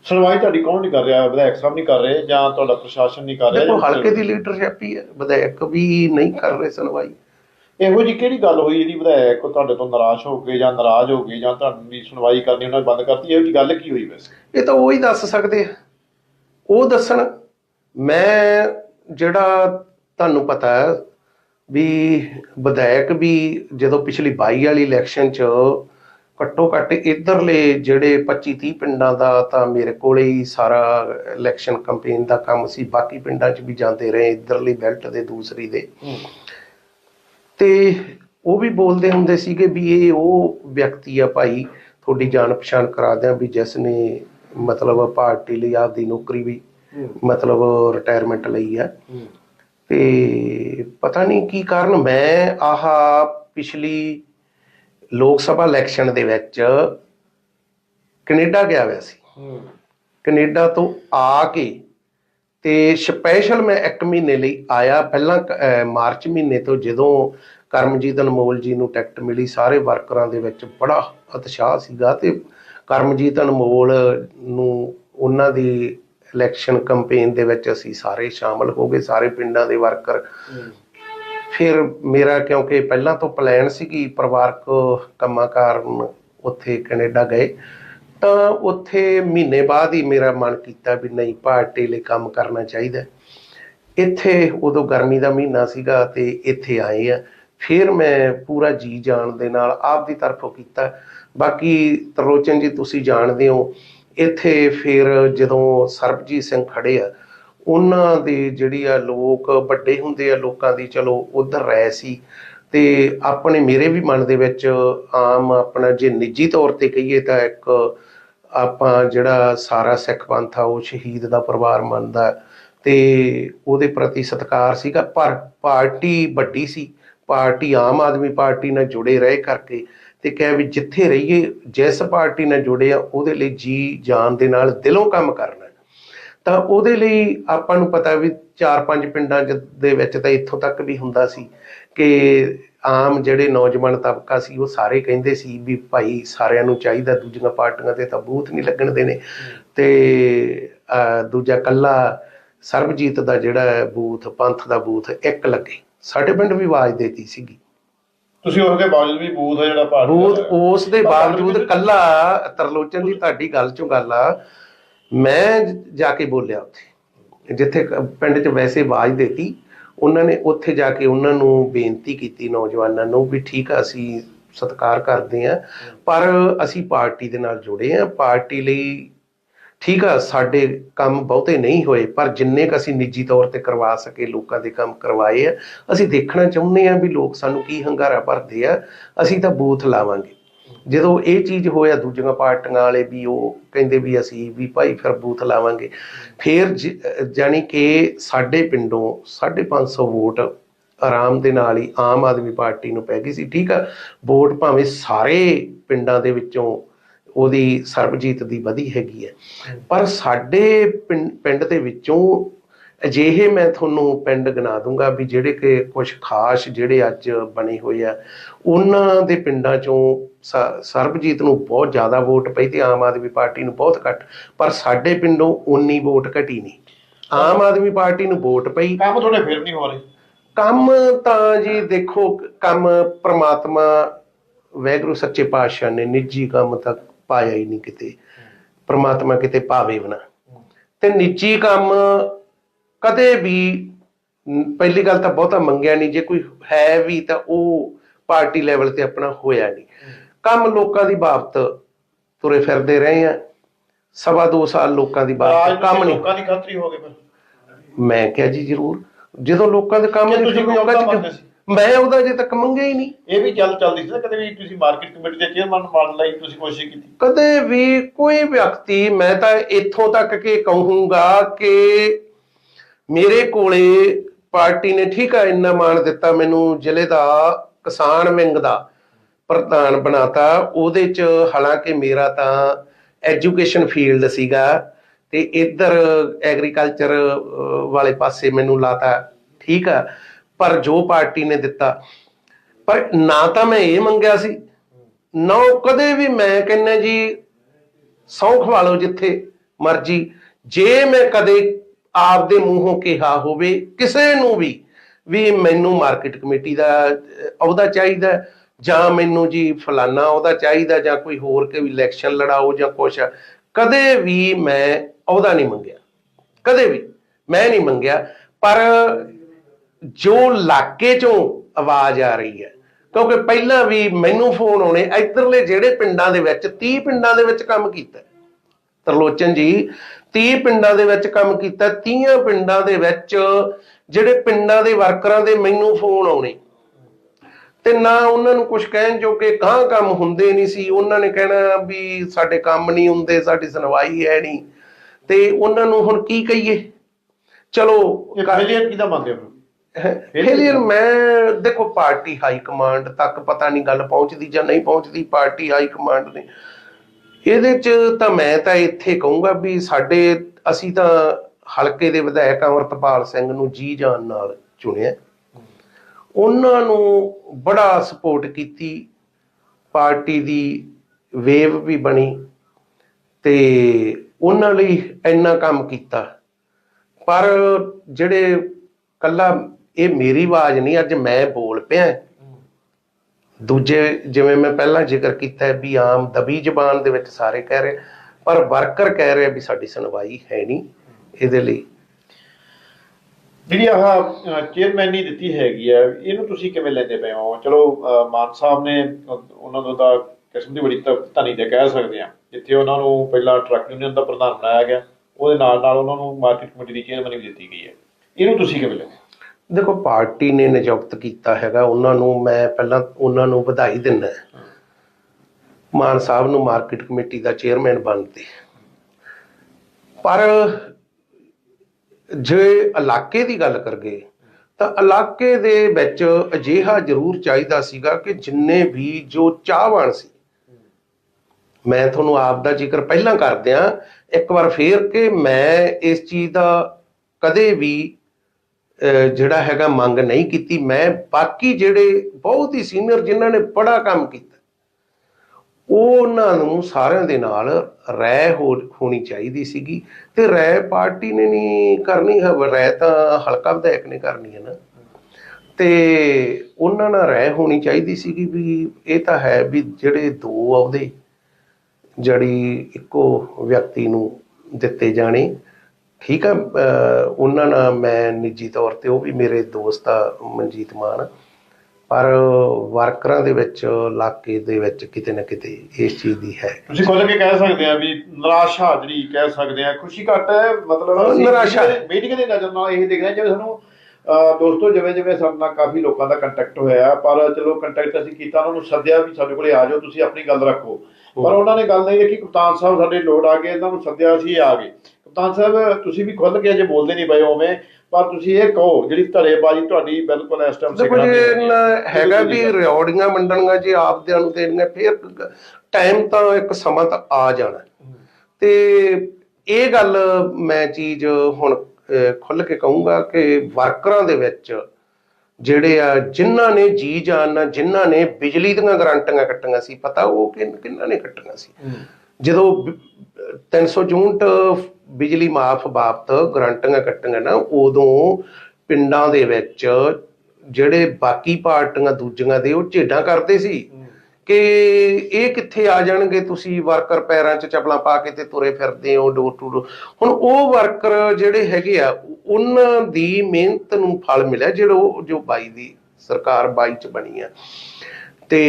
ਸੁਣਵਾਈ ਤੁਹਾਡੀ ਕੌਣ ਨਹੀਂ ਕਰ ਰਿਹਾ? ਵਿਧਾਇਕ ਸਾਹਿਬ ਨਹੀਂ ਕਰ ਰਹੇ ਜਾਂ ਤੁਹਾਡਾ ਪ੍ਰਸ਼ਾਸਨ ਨਹੀਂ ਕਰ ਰਿਹਾ? ਦੇਖੋ ਹਲਕੇ ਦੀ ਲੀਡਰਸ਼ਿਪ ਹੀ ਹੈ। ਵਿਧਾਇਕ ਵੀ ਨਹੀਂ ਕਰ ਰਹੇ ਸੁਣਵਾਈ। ਇਹੋ ਜੀ ਕਿਹੜੀ ਗੱਲ ਹੋਈ ਜਿਹੜੀ ਵਿਧਾਇਕ ਤੁਹਾਡੇ ਤੋਂ ਨਾਰਾਜ਼ ਹੋ ਗਏ ਜਾਂ ਨਾਰਾਜ਼ ਹੋ ਗਏ ਜਾਂ ਤੁਹਾਡੀ ਸੁਣਵਾਈ ਕਰਨੀ ਉਹਨਾਂ ਨੇ ਬੰਦ ਕਰਤੀ? ਇਹੋ ਜੀ ਗੱਲ ਕੀ ਹੋਈ ਵੈਸੇ? ਇਹ ਤਾਂ ਉਹ ਹੀ ਦੱਸ ਸਕਦੇ ਆ। ਉਹ ਦੱਸਣ ਮੈਂ ਜਿਹੜਾ ਤੁਹਾਨੂੰ ਪਤਾ ਹੈ ਵੀ ਵਿਧਾਇਕ ਵੀ ਜਦੋਂ ਪਿਛਲੀ 22 ਵਾਲੀ ਇਲੈਕਸ਼ਨ 'ਚ ਘੱਟੋ ਘੱਟ ਇਧਰਲੇ ਜਿਹੜੇ 25 30 ਪਿੰਡਾਂ ਦਾ ਤਾਂ ਮੇਰੇ ਕੋਲੇ ਹੀ ਸਾਰਾ ਇਲੈਕਸ਼ਨ ਕੈਂਪੇਨ ਦਾ ਕੰਮ ਸੀ ਬਾਕੀ ਪਿੰਡਾਂ 'ਚ ਵੀ ਜਾਂਦੇ ਰਹੇ ਇਧਰਲੀ ਬੈਲਟ ਦੇ ਦੂਸਰੀ ਦੇ। ਤੇ ਉਹ ਵੀ ਬੋਲਦੇ ਹੁੰਦੇ ਸੀਗੇ ਵੀ ਇਹ ਉਹ ਵਿਅਕਤੀ ਆ ਭਾਈ ਤੁਹਾਡੀ ਜਾਣ ਪਛਾਣ ਕਰਾ ਦਿਆਂ ਵੀ ਜਿਸ ਨੇ ਮਤਲਬ ਪਾਰਟੀ ਲਈ ਆਪਦੀ ਨੌਕਰੀ ਵੀ ਮਤਲਬ ਰਿਟਾਇਰਮੈਂਟ ਲਈ ਆ। ਤੇ ਪਤਾ ਨਹੀਂ ਕੀ ਕਾਰਨ ਮੈਂ ਆਹ ਪਿਛਲੀ ਲੋਕ ਸਭਾ ਇਲੈਕਸ਼ਨ ਦੇ ਵਿੱਚ ਕੈਨੇਡਾ ਗਿਆ ਹੋਇਆ ਸੀ। ਕੈਨੇਡਾ ਤੋਂ ਆ ਕੇ ਤੇ ਸਪੈਸ਼ਲ ਮੈਂ 1 ਮਹੀਨੇ ਲਈ ਆਇਆ। ਪਹਿਲਾਂ ਮਾਰਚ ਮਹੀਨੇ ਤੋਂ ਜਦੋਂ ਕਰਮਜੀਤ ਅਨਮੋਲ ਜੀ ਨੂੰ ਟਿਕਟ ਮਿਲੀ ਸਾਰੇ ਵਰਕਰਾਂ ਦੇ ਵਿੱਚ ਬੜਾ ਉਤਸ਼ਾਹ ਸੀਗਾ ਤੇ ਕਰਮਜੀਤ ਅਨਮੋਲ ਨੂੰ ਉਹਨਾਂ ਦੀ ਇਲੈਕਸ਼ਨ ਕੈਂਪੇਨ ਦੇ ਵਿੱਚ ਅਸੀਂ ਸਾਰੇ ਸ਼ਾਮਲ ਹੋ ਗਏ ਸਾਰੇ ਪਿੰਡਾਂ ਦੇ ਵਰਕਰ ਫਿਰ ਮੇਰਾ ਕਿਉਂਕਿ ਪਹਿਲਾਂ ਤੋਂ ਪਲਾਨ ਸੀ ਕਿ ਪਰਿਵਾਰਕ ਕੰਮਾਂ ਕਾਰਨ ਉੱਥੇ ਕੈਨੇਡਾ ਗਏ ਤਾਂ ਉੱਥੇ ਮਹੀਨੇ ਬਾਅਦ ਹੀ ਮੇਰਾ ਮਨ ਕੀਤਾ ਵੀ ਨਹੀਂ ਪਾਰਟੀ ਲਈ ਕੰਮ ਕਰਨਾ ਚਾਹੀਦਾ। ਇੱਥੇ ਉਦੋਂ ਗਰਮੀ ਦਾ ਮਹੀਨਾ ਸੀਗਾ ਤੇ ਇੱਥੇ ਆਏ ਆ। ਫਿਰ ਮੈਂ ਪੂਰਾ ਜੀ ਜਾਣ ਦੇ ਨਾਲ ਆਪ ਦੀ ਤਰਫੋਂ ਕੀਤਾ। ਬਾਕੀ ਤਰਲੋਚਨ ਜੀ ਤੁਸੀਂ ਜਾਣਦੇ ਹੋ ਇੱਥੇ ਫਿਰ ਜਦੋਂ ਸਰਬਜੀਤ ਸਿੰਘ ਖੜੇ ਆ, ਉਹਨਾਂ ਦੇ ਜਿਹੜੀ ਆ ਲੋਕ, ਵੱਡੇ ਹੁੰਦੇ ਆ ਲੋਕਾਂ ਦੀ, ਚਲੋ ਉਧਰ ਰਹਿ ਸੀ ਤੇ ਆਪਣੇ ਮੇਰੇ ਵੀ ਮਨ ਦੇ ਵਿੱਚ ਆਮ ਆਪਣਾ ਜੇ ਨਿੱਜੀ ਤੌਰ ਤੇ ਕਹੀਏ ਤਾਂ ਇੱਕ ਆਪਾਂ ਜਿਹੜਾ ਸਾਰਾ ਸਿੱਖ ਪੰਥ ਆ, ਉਹ ਸ਼ਹੀਦ ਦਾ ਪਰਿਵਾਰ ਮੰਨਦਾ। ਹੈ ਤੇ ਉਹਦੇ ਪ੍ਰਤੀ ਸਤਿਕਾਰ ਸੀਗਾ, ਪਰ ਪਾਰਟੀ ਵੱਡੀ ਸੀ, ਪਾਰਟੀ ਆਮ ਆਦਮੀ ਪਾਰਟੀ ਨਾਲ ਜੁੜੇ ਰਹੇ ਕਰਕੇ ਤੇ ਕਹਿ ਵੀ ਜਿੱਥੇ ਰਹੀਏ ਜਿਸ ਪਾਰਟੀ ਨਾਲ ਜੁੜੇ ਆ ਉਹਦੇ ਲਈ ਜੀ ਜਾਨ ਦੇ ਨਾਲ ਦਿਲੋਂ ਕੰਮ ਕਰਨਾ ਤਾਂ ਉਹਦੇ ਲਈ ਆਪਾਂ ਨੂੰ ਪਤਾ ਵੀ ਚਾਰ ਪੰਜ ਪਿੰਡਾਂ 'ਚ ਦੇ ਵਿੱਚ ਤਾਂ ਇੱਥੋਂ ਤੱਕ ਵੀ ਹੁੰਦਾ ਸੀ ਕਿ ਆਮ ਜਿਹੜੇ ਨੌਜਵਾਨ ਤਬਕਾ ਸੀ ਉਹ ਸਾਰੇ ਕਹਿੰਦੇ ਸੀ ਵੀ ਭਾਈ ਸਾਰਿਆਂ ਨੂੰ ਚਾਹੀਦਾ ਦੂਜੀਆਂ ਪਾਰਟੀਆਂ ਤੇ ਤਾਂ ਬੂਥ ਨਹੀਂ ਲੱਗਣ ਦੇਣੇ। ਤੇ ਅਹ, ਦੂਜਾ ਕੱਲਾ ਸਰਬਜੀਤ ਦਾ ਜਿਹੜਾ ਬੂਥ ਪੰਥ ਦਾ ਬੂਥ ਇੱਕ ਲੱਗੇ। ਸਾਡੇ ਪਿੰਡ ਵੀ ਆਵਾਜ਼ ਦੇਤੀ ਸੀਗੀ। ਤੁਸੀਂ ਉਸ ਦੇ ਬਾਵਜੂਦ ਵੀ ਬੂਥ ਆ ਜਿਹੜਾ ਭਾਰਤ ਬੂਥ ਉਸ ਦੇ ਬਾਵਜੂਦ ਕੱਲਾ ਤਰਲੋਚਨ ਦੀ ਤੁਹਾਡੀ ਗੱਲ ਚੋਂ ਗੱਲ ਆ ਮੈਂ ਜ- ਕੇ ਬੋਲਿਆ ਉੱਥੇ। ਜਿੱਥੇ ਪਿੰਡ 'ਚ ਵੈਸੇ ਆਵਾਜ਼ ਦੇਤੀ ਉਹਨਾਂ ਨੇ ਉੱਥੇ ਜਾ ਕੇ ਉਹਨਾਂ ਨੂੰ ਬੇਨਤੀ ਕੀਤੀ ਨੌਜਵਾਨਾਂ ਨੂੰ ਵੀ ਠੀਕ ਆ ਅਸੀਂ ਸਤਿਕਾਰ ਕਰਦੇ ਆ ਪਰ ਅਸੀਂ ਪਾਰਟੀ ਦੇ ਨਾਲ ਜੁੜੇ ਆ ਪਾਰਟੀ ਲਈ ਠੀਕ ਆ, ਸਾਡੇ ਕੰਮ ਬਹੁਤੇ ਨਹੀਂ ਹੋਏ, ਪਰ ਜਿੰਨੇ ਕ ਅਸੀਂ ਨਿੱਜੀ ਤੌਰ ਤੇ ਕਰਵਾ ਸਕੇ, ਲੋਕਾਂ ਦੇ ਕੰਮ ਕਰਵਾਏ ਆ, ਅਸੀਂ ਦੇਖਣਾ ਚਾਹੁੰਦੇ ਆ ਵੀ ਲੋਕ ਸਾਨੂੰ ਕੀ ਹੰਗਾਰਾ ਭਰਦੇ ਆ, ਅਸੀਂ ਤਾਂ ਬੂਥ ਲਾਵਾਂਗੇ। ਜਦੋਂ ਇਹ ਚੀਜ਼ ਹੋਇਆ, ਦੂਜੀਆਂ ਪਾਰਟੀਆਂ ਵਾਲੇ ਵੀ ਉਹ ਕਹਿੰਦੇ ਵੀ ਅਸੀਂ ਵੀ ਭਾਈ ਫਿਰ ਬੂਥ ਲਾਵਾਂਗੇ। ਫਿਰ ਜ- ਜਾਣੀ ਕਿ ਸਾਡੇ ਪਿੰਡੋਂ 550 ਵੋਟ ਆਰਾਮ ਦੇ ਨਾਲ ਹੀ ਆਮ ਆਦਮੀ ਪਾਰਟੀ ਨੂੰ ਪੈ ਗਈ ਸੀ, ਠੀਕ ਆ। ਵੋਟ ਭਾਵੇਂ ਸਾਰੇ ਪਿੰਡਾਂ ਦੇ ਵਿੱਚੋਂ ਉਹਦੀ ਸਰਬਜੀਤ ਦੀ ਵਧੀ ਹੈਗੀ ਹੈ। ਪਰ ਸਾਡੇ ਪਿੰਡ ਦੇ ਵਿੱਚੋਂ ਅਜਿਹੇ ਮੈਂ ਤੁਹਾਨੂੰ ਪਿੰਡ ਗਿਣਾ ਦੂੰਗਾ ਵੀ ਜਿਹੜੇ ਕਿ ਕੁਝ ਖਾਸ ਜਿਹੜੇ ਅੱਜ ਬਣੇ ਹੋਏ ਆ ਉਹਨਾਂ ਦੇ ਪਿੰਡਾਂ ਚੋਂ ਸਰਬਜੀਤ ਨੂੰ ਬਹੁਤ ਜ਼ਿਆਦਾ ਵੋਟ ਪਈ ਤੇ ਆਮ ਆਦਮੀ ਪਾਰਟੀ ਨੂੰ ਬਹੁਤ ਘੱਟ ਪਰ ਸਾਡੇ ਪਿੰਡੋਂ ਉਨੀ ਵੋਟ ਘਟੀ ਨਹੀਂ। ਆਮ ਆਦਮੀ ਪਾਰਟੀ ਨੂੰ ਵੋਟ ਪਈ। ਕੰਮ ਤੁਹਾਡੇ ਫਿਰ ਨਹੀਂ ਹੋ ਰਹੇ? ਕੰਮ ਤਾਂ ਜੀ ਦੇਖੋ ਕੰਮ ਪ੍ਰਮਾਤਮਾ ਵੈਗਰੂ ਸੱਚੇ ਪਾਤਸ਼ਾਹ ਨੇ ਨਿੱਜੀ ਕੰਮ ਤੱਕ ਪਾਇਆ ਹੀ ਨਹੀਂ ਕਿਤੇ। ਪ੍ਰਮਾਤਮਾ ਕਿਤੇ ਪਾਵੇ ਬਣਾ ਤੇ ਨਿੱਜੀ ਕੰਮ ਕਦੇ ਵੀ ਪਹਿਲੀ ਗੱਲ ਤਾਂ ਬਹੁਤਾ ਮੰਗਿਆ ਨਹੀਂ। ਜੇ ਕੋਈ ਹੈ ਵੀ ਤਾਂ ਉਹ ਪਾਰਟੀ ਲੈਵਲ ਤੇ ਆਪਣਾ ਹੋਇਆ ਨਹੀਂ। ਕੰਮ ਲੋਕਾਂ ਦੀ ਬਾਬਤ ਤੁਰੇ ਫਿਰਦੇ ਰਹੇ ਆ। ਸਵਾ ਦੋ ਸਾਲ ਲੋਕਾਂ ਦੀ ਬਾਬਤ ਕੰਮ ਨਹੀਂ। ਲੋਕਾਂ ਦੀ ਖਾਤਰੀ ਹੋ ਗਏ ਮੈਂ ਕਿਹਾ ਜੀ ਜ਼ਰੂਰ। ਜਦੋਂ ਲੋਕਾਂ ਦੇ ਕੰਮ ਨਹੀਂ ਮੰਗਦੇ ਸੀ? ਮੈਂ ਉਹਦਾ ਜੇ ਤੱਕ ਮੰਗਿਆ ਹੀ ਨਹੀਂ। ਇਹ ਵੀ ਚੱਲ ਚੱਲਦੀ ਸੀ ਨਾ ਕਦੇ ਵੀ ਤੁਸੀਂ ਮਾਰਕੀਟ ਕਮੇਟੀ ਦੇ ਚੇਅਰਮੈਨ ਬਣ ਲਈ ਤੁਸੀਂ ਕੋਸ਼ਿਸ਼ ਕੀਤੀ? ਕਦੇ ਵੀ ਕੋਈ ਵਿਅਕਤੀ ਮੈਂ ਤਾਂ ਇੱਥੋਂ ਤੱਕ ਕਿ ਕਹੂੰਗਾ ਕਿ ਮੇਰੇ ਕੋਲੇ ਪਾਰਟੀ ਨੇ ਠੀਕ ਆ ਇੰਨਾ ਮਾਣ ਦਿੱਤਾ ਮੈਨੂੰ ਜ਼ਿਲ੍ਹੇ ਦਾ ਕਿਸਾਨ ਵਿੰਗ ਦਾ ਪ੍ਰਧਾਨ ਬਣਾਤਾ। ਉਹਦੇ ਚ ਹਾਲਾਂਕਿ ਮੇਰਾ ਤਾਂ ਐਜੂਕੇਸ਼ਨ ਫੀਲਡ ਸੀਗਾ ਤੇ ਇੱਧਰ ਐਗਰੀਕਲਚਰ ਵਾਲੇ ਪਾਸੇ ਮੈਨੂੰ ਲਾਤਾ। ਠੀਕ ਆ। ਪਰ ਜੋ ਪਾਰਟੀ ਨੇ ਦਿੱਤਾ। ਪਰ ਨਾ ਤਾਂ ਮੈਂ ਇਹ ਮੰਗਿਆ ਸੀ, ਨਾ ਕਦੇ ਵੀ ਮੈਂ ਕਹਿੰਦਾ ਜੀ ਸੌਂ ਖਵਾ ਲਓ ਜਿੱਥੇ ਮਰਜ਼ੀ। ਜੇ ਮੈਂ ਕਦੇ ਆਪਦੇ ਮੂੰਹੋਂ ਕਿਹਾ ਹੋਵੇ, ਕਿਸੇ ਨੂੰ ਵੀ ਵੀ ਮੈਨੂੰ ਮਾਰਕੀਟ ਕਮੇਟੀ ਦਾ ਅਹੁਦਾ ਚਾਹੀਦਾ ਜਾਂ ਮੈਨੂੰ ਜੀ ਫਲਾਨਾ ਉਹਦਾ ਚਾਹੀਦਾ, ਜਾਂ ਕੋਈ ਹੋਰ ਕੋਈ ਇਲੈਕਸ਼ਨ ਲੜਾਓ ਜਾਂ ਕੁਛ, ਕਦੇ ਵੀ ਮੈਂ ਅਹੁਦਾ ਨਹੀਂ ਮੰਗਿਆ। ਕਦੇ ਵੀ ਮੈਂ ਨਹੀਂ ਮੰਗਿਆ। ਪਰ ਜੋ ਇਲਾਕੇ ਚੋਂ ਆਵਾਜ਼ ਆ ਰਹੀ ਹੈ। ਕਿਉਂਕਿ ਪਹਿਲਾਂ ਵੀ ਮੈਨੂੰ ਫੋਨ ਆਉਣੇ ਇੱਧਰਲੇ ਜਿਹੜੇ ਪਿੰਡਾਂ ਦੇ ਵਿੱਚ 30 ਪਿੰਡਾਂ ਦੇ ਵਿੱਚ ਕੰਮ ਕੀਤਾ। ਤਰਲੋਚਨ ਜੀ 30 ਪਿੰਡਾਂ ਦੇ ਵਿੱਚ ਕੰਮ ਕੀਤਾ। 30 ਪਿੰਡਾਂ ਦੇ ਵਿੱਚ ਜਿਹੜੇ ਪਿੰਡਾਂ ਦੇ ਵਰਕਰਾਂ ਦੇ ਮੈਨੂੰ ਫੋਨ ਆਉਣੇ। ਤੇ ਨਾ ਉਹਨਾਂ ਨੂੰ ਕੁਝ ਕਹਿਣ ਜੋਗੇ ਕਾਂ ਕੰਮ ਹੁੰਦੇ ਨਹੀਂ ਸੀ। ਉਹਨਾਂ ਨੇ ਕਹਿਣਾ ਵੀ ਸਾਡੇ ਕੰਮ ਨਹੀਂ ਹੁੰਦੇ ਸਾਡੀ ਸੁਣਵਾਈ ਹੈ ਨਹੀਂ। ਤੇ ਉਹਨਾਂ ਨੂੰ ਹੁਣ ਕੀ ਕਹੀਏ? ਚਲੋ ਇਹ ਫੇਲੀਅਰ ਕਿਹਦਾ ਮੰਨਦੇ ਹੋ? ਫੇਲੀਅਰ ਮੈਂ ਦੇਖੋ ਪਾਰਟੀ ਹਾਈ ਕਮਾਂਡ ਤੱਕ ਪਤਾ ਨਹੀਂ ਗੱਲ ਪਹੁੰਚਦੀ ਜਾਂ ਨਹੀਂ ਪਹੁੰਚਦੀ ਪਾਰਟੀ ਹਾਈ ਕਮਾਂਡ ਨੇ। ਇਹਦੇ ਚ ਤਾਂ ਮੈਂ ਤਾਂ ਇੱਥੇ ਕਹੂੰਗਾ ਵੀ ਸਾਡੇ ਅਸੀਂ ਤਾਂ ਹਲਕੇ ਦੇ ਵਿਧਾਇਕ ਅਮਰਤਪਾਲ ਸਿੰਘ ਨੂੰ ਜੀ ਜਾਨ ਨਾਲ ਚੁਣਿਆ। ਉਹਨਾਂ ਨੂੰ ਬੜਾ ਸਪੋਰਟ ਕੀਤੀ। ਪਾਰਟੀ ਦੀ ਵੇਵ ਵੀ ਬਣੀ ਤੇ ਉਹਨਾਂ ਲਈ ਇੰਨਾ ਕੰਮ ਕੀਤਾ। ਪਰ ਜਿਹੜੇ ਕੱਲਾ ਇਹ ਮੇਰੀ ਆਵਾਜ਼ ਨਹੀਂ, ਅੱਜ ਮੈਂ ਬੋਲ ਪਿਆ। ਦੂਜੇ ਜਿਵੇਂ ਮੈਂ ਪਹਿਲਾਂ ਜ਼ਿਕਰ ਕੀਤਾ ਹੈ ਵੀ ਆਮ ਦਬੀ ਜ਼ਬਾਨ ਦੇ ਵਿੱਚ ਸਾਰੇ ਕਹਿ ਰਹੇ, ਪਰ ਵਰਕਰ ਕਹਿ ਰਹੇ ਵੀ ਸਾਡੀ ਸੁਣਵਾਈ ਹੈ ਨਹੀਂ ਇਹਦੇ ਲਈ। ਜਿਹੜੀ ਆਹ ਚੇਅਰਮੈਨੀ ਦਿੱਤੀ ਹੈਗੀ ਆ, ਇਹਨੂੰ ਤੁਸੀਂ ਕਿਵੇਂ ਲੈਂਦੇ ਪਏ ਹੋ? ਚਲੋ ਮਾਨ ਸਾਹਿਬ ਨੇ ਉਹਨਾਂ ਨੂੰ ਤਾਂ ਕਿਸਮ ਦੀ ਬੜੀ ਧਨੀ ਦੇ ਕਹਿ ਸਕਦੇ ਆ, ਜਿੱਥੇ ਉਹਨਾਂ ਨੂੰ ਪਹਿਲਾਂ ਟਰੱਕ ਯੂਨੀਅਨ ਦਾ ਪ੍ਰਧਾਨ ਬਣਾਇਆ ਗਿਆ, ਉਹਦੇ ਨਾਲ ਨਾਲ ਉਹਨਾਂ ਨੂੰ ਮਾਰਕੀਟ ਕਮੇਟੀ ਦੀ ਚੇਅਰਮੈਨੀ ਵੀ ਦਿੱਤੀ ਗਈ ਹੈ। ਇਹਨੂੰ ਤੁਸੀਂ ਕਿਵੇਂ ਲੈਂਦੇ? ਦੇਖੋ, ਪਾਰਟੀ ਨੇ ਨਿਯੁਕਤ ਕੀਤਾ ਹੈਗਾ, ਉਹਨਾਂ ਨੂੰ ਮੈਂ ਪਹਿਲਾਂ ਉਹਨਾਂ ਨੂੰ ਵਧਾਈ ਦਿੰਦਾ ਮਾਨ ਸਾਹਿਬ ਨੂੰ ਮਾਰਕੀਟ ਕਮੇਟੀ ਦਾ ਚੇਅਰਮੈਨ ਬਣਦੇ ਪਰ ਜੇ ਇਲਾਕੇ ਦੀ ਗੱਲ ਕਰਗੇ, ਤਾਂ ਇਲਾਕੇ ਦੇ ਵਿੱਚ ਅਜਿਹਾ ਜ਼ਰੂਰ ਚਾਹੀਦਾ ਸੀਗਾ ਕਿ ਜਿੰਨੇ ਵੀ ਜੋ ਚਾਹਵਾਨ ਸੀ, ਮੈਂ ਤੁਹਾਨੂੰ ਆਪ ਦਾ ਜ਼ਿਕਰ ਪਹਿਲਾਂ ਕਰਦਿਆਂ ਇੱਕ ਵਾਰ ਫੇਰ ਕਿ ਮੈਂ ਇਸ ਚੀਜ਼ ਦਾ ਕਦੇ ਵੀ ਜਿਹੜਾ ਹੈਗਾ ਮੰਗ ਨਹੀਂ ਕੀਤੀ, ਮੈਂ ਬਾਕੀ ਜਿਹੜੇ ਬਹੁਤ ਹੀ ਸੀਨੀਅਰ ਜਿਨ੍ਹਾਂ ਨੇ ਬੜਾ ਕੰਮ ਕੀਤਾ ਉਹਨਾਂ ਨੂੰ ਸਾਰਿਆਂ ਦੇ ਨਾਲ ਰਹਿ ਹੋਣੀ ਚਾਹੀਦੀ ਸੀਗੀ ਤੇ ਰਹਿ ਪਾਰਟੀ ਨੇ ਨਹੀਂ ਕਰਨੀ, ਹੈ ਰਹਿ ਤਾਂ ਹਲਕਾ ਵਿਧਾਇਕ ਨੇ ਕਰਨੀ ਹੈ ਨਾ, ਤੇ ਉਹਨਾਂ ਨਾਲ ਰਹਿ ਹੋਣੀ ਚਾਹੀਦੀ ਸੀਗੀ ਵੀ ਇਹ ਤਾਂ ਹੈ ਵੀ ਜਿਹੜੇ ਦੋ ਅਹੁਦੇ ਜਿਹੜੀ ਇੱਕੋ ਵਿਅਕਤੀ ਨੂੰ ਦਿੱਤੇ ਜਾਣੇ ਠੀਕ ਆ ਉਹਨਾਂ ਨਾਲ ਮੈਂ ਨਿੱਜੀ ਤੌਰ ਤੇ ਉਹ ਵੀ ਮੇਰੇ ਦੋਸਤ ਆ ਮਨਜੀਤ ਮਾਨ। ਪਰ ਵਰਕਰਾਂ ਦੇ ਵਿੱਚ ਇਲਾਕੇ ਦੇ ਵਿੱਚ ਕਿਤੇ ਨਾ ਕਿਤੇ ਇਸ ਚੀਜ਼ ਦੀ ਹੈ। ਤੁਸੀਂ ਖੁੱਲ ਕੇ ਕਹਿ ਸਕਦੇ ਆ ਵੀ ਨਿਰਾਸ਼ਾ ਜਿਹੜੀ ਕਹਿ ਸਕਦੇ ਆ। ਖੁਸ਼ੀ ਘੱਟ ਹੈ ਮਤਲਬ ਨਿਰਾਸ਼ਾ। ਮੀਟਿੰਗ ਦੀ ਨਜ਼ਰ ਨਾਲ ਇਹ ਦੇਖਦੇ ਹਾਂ ਜਿਵੇਂ ਸਾਨੂੰ ਦੋਸਤੋ ਜਿਵੇਂ ਜਿਵੇਂ ਸਾਡੇ ਨਾਲ ਕਾਫੀ ਲੋਕਾਂ ਦਾ ਕੰਟੈਕਟ ਹੋਇਆ ਪਰ ਚਲੋ ਕੰਟੈਕਟ ਅਸੀਂ ਕੀਤਾ ਉਹਨਾਂ ਨੂੰ ਸੱਦਿਆ ਵੀ ਸਾਡੇ ਕੋਲੇ ਆ ਜਾਓ ਤੁਸੀਂ ਆਪਣੀ ਗੱਲ ਰੱਖੋ। ਪਰ ਉਹਨਾਂ ਨੇ ਗੱਲ ਨਹੀਂ ਰੱਖੀ ਕਪਤਾਨ ਸਾਹਿਬ ਸਾਡੇ ਲੋੜ ਆ ਗਏ ਇਹਨਾਂ ਨੂੰ ਸੱਦਿਆ ਸੀ ਆ ਗਏ। ਕਪਤਾਨ ਸਾਹਿਬ ਤੁਸੀਂ ਵੀ ਖੁੱਲ ਕੇ ਅਜੇ ਬੋਲਦੇ ਨਹੀਂ ਪਏ ਉਵੇਂ ਪਰ ਤੁਸੀਂ ਇਹ ਕਹੋ ਜਿਹੜੀ ਧੜੇਬਾਜ਼ੀ ਤੁਹਾਡੀ ਬਿਲਕੁਲ ਇਸ ਟਾਈਮ ਦੇਖੋ ਜੇ ਨਾ ਹੈਗਾ ਵੀ ਰਿਓੜੀਆਂ ਮੰਡਣੀਆਂ ਜੇ ਆਪਦਿਆਂ ਨੂੰ ਦੇਣੀਆਂ ਫਿਰ ਟਾਈਮ ਤਾਂ ਇੱਕ ਸਮਾਂ ਤਾਂ ਆ ਜਾਣਾ। ਤੇ ਇਹ ਗੱਲ ਮੈਂ ਚੀਜ਼ ਹੁਣ ਖੁੱਲ ਕੇ ਕਹੂੰਗਾ ਕਿ ਵਰਕਰਾਂ ਦੇ ਵਿੱਚ ਜਿਹੜੇ ਆ ਜਿਨ੍ਹਾਂ ਨੇ ਜੀ ਜਾਨ ਨਾਲ ਜਿਨ੍ਹਾਂ ਨੇ ਬਿਜਲੀ ਦੀਆਂ ਗਰੰਟੀਆਂ ਕੱਟੀਆਂ ਸੀ ਪਤਾ ਉਹ ਕਿੰਨ- ਕਿੰਨਾਂ ਨੇ ਕੱਟੀਆਂ ਸੀ? ਜਦੋਂ ਬ- 300 ਯੂਨਿਟ ਬਿਜਲੀ ਮਾਫ ਬਾਬਤ ਗਰੰਟੀਆਂ ਕੱਟੀਆਂ ਨਾ ਉਦੋਂ ਪਿੰਡਾਂ ਦੇ ਵਿੱਚ ਜਿਹੜੇ ਬਾਕੀ ਪਾਰਟੀਆਂ ਦੂਜੀਆਂ ਦੇ ਉਹ ਝੇਡਾਂ ਕਰਦੇ ਸੀ ਕਿ ਇਹ ਕਿੱਥੇ ਆ ਜਾਣਗੇ ਤੁਸੀਂ ਵਰਕਰ ਪੈਰਾਂ 'ਚ ਚੱਪਲਾਂ ਪਾ ਕੇ ਤੇ ਤੁਰੇ ਫਿਰਦੇ ਹੋ ਡੋਰ ਟੂ ਡੋਰ ਹੁਣ ਉਹ ਵਰਕਰ ਜਿਹੜੇ ਹੈਗੇ ਆ ਉਹਨਾਂ ਦੀ ਮਿਹਨਤ ਨੂੰ ਫਲ ਮਿਲਿਆ ਜਿਹੜਾ ਜੋ ਬਾਈ ਦੀ ਸਰਕਾਰ 22 ਚ ਬਣੀ ਆ। ਤੇ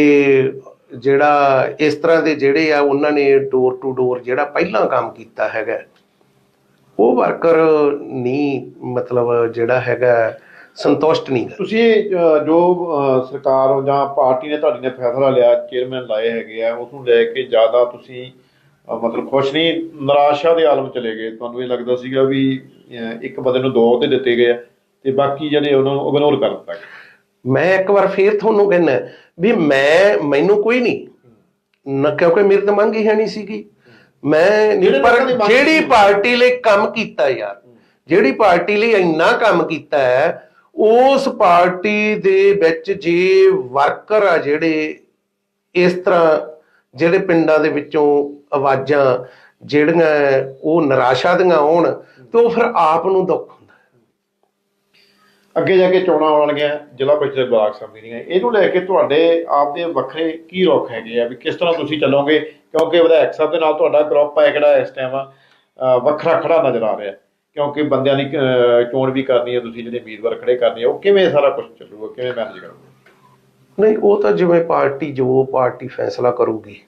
ਜਿਹੜਾ ਇਸ ਤਰ੍ਹਾਂ ਦੇ ਜਿਹੜੇ ਆ ਉਹਨਾਂ ਨੇ ਡੋਰ ਟੂ ਡੋਰ ਜਿਹੜਾ ਪਹਿਲਾਂ ਕੰਮ ਕੀਤਾ ਹੈਗਾ ਉਹ ਵਰਕਰ ਨਹੀਂ ਮਤਲਬ ਜਿਹੜਾ ਹੈਗਾ ਸੰਤੁਸ਼ਟ ਨਹੀਂ। ਤੁਸੀਂ ਜੋ ਸਰਕਾਰ ਜਾਂ ਪਾਰਟੀ ਨੇ ਤੁਹਾਡੀ ਨੇ ਫੈਸਲਾ ਲਿਆ ਚੇਅਰਮੈਨ ਲਾਏ ਹੈਗੇ ਆ ਉਸ ਨੂੰ ਲੈ ਕੇ ਜ਼ਿਆਦਾ ਤੁਸੀਂ ਮਤਲਬ ਖੁਸ਼ ਨਹੀਂ ਨਿਰਾਸ਼ਾ ਦੇ ਆਲਮ ਚਲੇ ਗਏ ਤੁਹਾਨੂੰ ਇਹ ਲੱਗਦਾ ਸੀਗਾ ਵੀ ਇੱਕ ਬੰਦੇ ਨੂੰ ਦੋ ਅਹੁਦੇ ਦਿੱਤੇ ਗਏ ਤੇ ਬਾਕੀ ਜਿਹੜੇ ਉਹਨਾਂ ਨੂੰ ਇਗਨੋਰ ਕਰ ਦਿੱਤਾ ਮੈਂ ਇੱਕ ਵਾਰ ਫੇਰ ਤੁਹਾਨੂੰ ਕਹਿੰਦਾ ਵੀ ਮੈਂ ਮੈਨੂੰ ਕੋਈ ਨਹੀਂ ਨਾ ਕਿਉਂਕਿ ਮੇਰੇ ਤਾਂ ਮੰਗ ਹੀ ਹੈ ਨਹੀਂ ਸੀਗੀ ਮੈਂ ਨਹੀਂ ਜਿਹੜੇ ਪਰ ਜਿਹੜੀ। ਪਾਰਟੀ ਲਈ ਕੰਮ ਕੀਤਾ ਯਾਰ ਜਿਹੜੀ ਪਾਰਟੀ ਲਈ ਇੰਨਾ ਕੰਮ ਕੀਤਾ ਹੈ ਉਸ ਪਾਰਟੀ ਦੇ ਵਿੱਚ ਜੇ ਵਰਕਰ ਆ ਜਿਹੜੇ ਇਸ ਤਰ੍ਹਾਂ ਜਿਹੜੇ ਪਿੰਡਾਂ ਦੇ ਵਿੱਚੋਂ ਆਵਾਜ਼ਾਂ ਜਿਹੜੀਆਂ ਉਹ ਨਿਰਾਸ਼ਾ ਦੀਆਂ ਆਉਣ ਤੇ ਉਹ ਫਿਰ ਆਪ ਨੂੰ ਦੁੱਖ ਅੱਗੇ ਜਾ ਕੇ ਚੋਣਾਂ ਆਉਣ ਵਾਲੀਆਂ ਜ਼ਿਲ੍ਹਾ ਪ੍ਰੀਸ਼ਦ ਬਲਾਕ ਸਮਿਤੀ ਦੀਆਂ ਇਹਨੂੰ ਲੈ ਕੇ ਤੁਹਾਡੇ ਆਪ ਦੇ ਵੱਖਰੇ ਕੀ ਰੁਖ ਹੈਗੇ ਆ ਵੀ ਕਿਸ ਤਰ੍ਹਾਂ ਤੁਸੀਂ ਚੱਲੋਗੇ? ਕਿਉਂਕਿ ਵਿਧਾਇਕ ਸਾਹਿਬ ਦੇ ਨਾਲ ਤੁਹਾਡਾ ਗਰੁੱਪ ਹੈ ਜਿਹੜਾ ਇਸ ਟਾਈਮ ਵੱਖਰਾ ਖੜਾ ਨਜ਼ਰ ਆ ਰਿਹਾ। ਕਿਉਂਕਿ ਬੰਦਿਆਂ ਦੀ ਚੋਣ ਵੀ ਕਰਨੀ ਹੈ, ਤੁਸੀਂ ਜਿਹੜੇ ਉਮੀਦਵਾਰ ਖੜੇ ਕਰਨੇ ਆ, ਉਹ ਕਿਵੇਂ ਸਾਰਾ ਕੁਝ ਚੱਲੂਗਾ? ਕਿਵੇਂ ਮੈਨੇਜ ਕਰੋਗੇ? ਨਹੀਂ, ਉਹ ਤਾਂ ਜਿਵੇਂ ਪਾਰਟੀ, ਜੋ ਪਾਰਟੀ ਫੈਸਲਾ ਕਰੂਗੀ,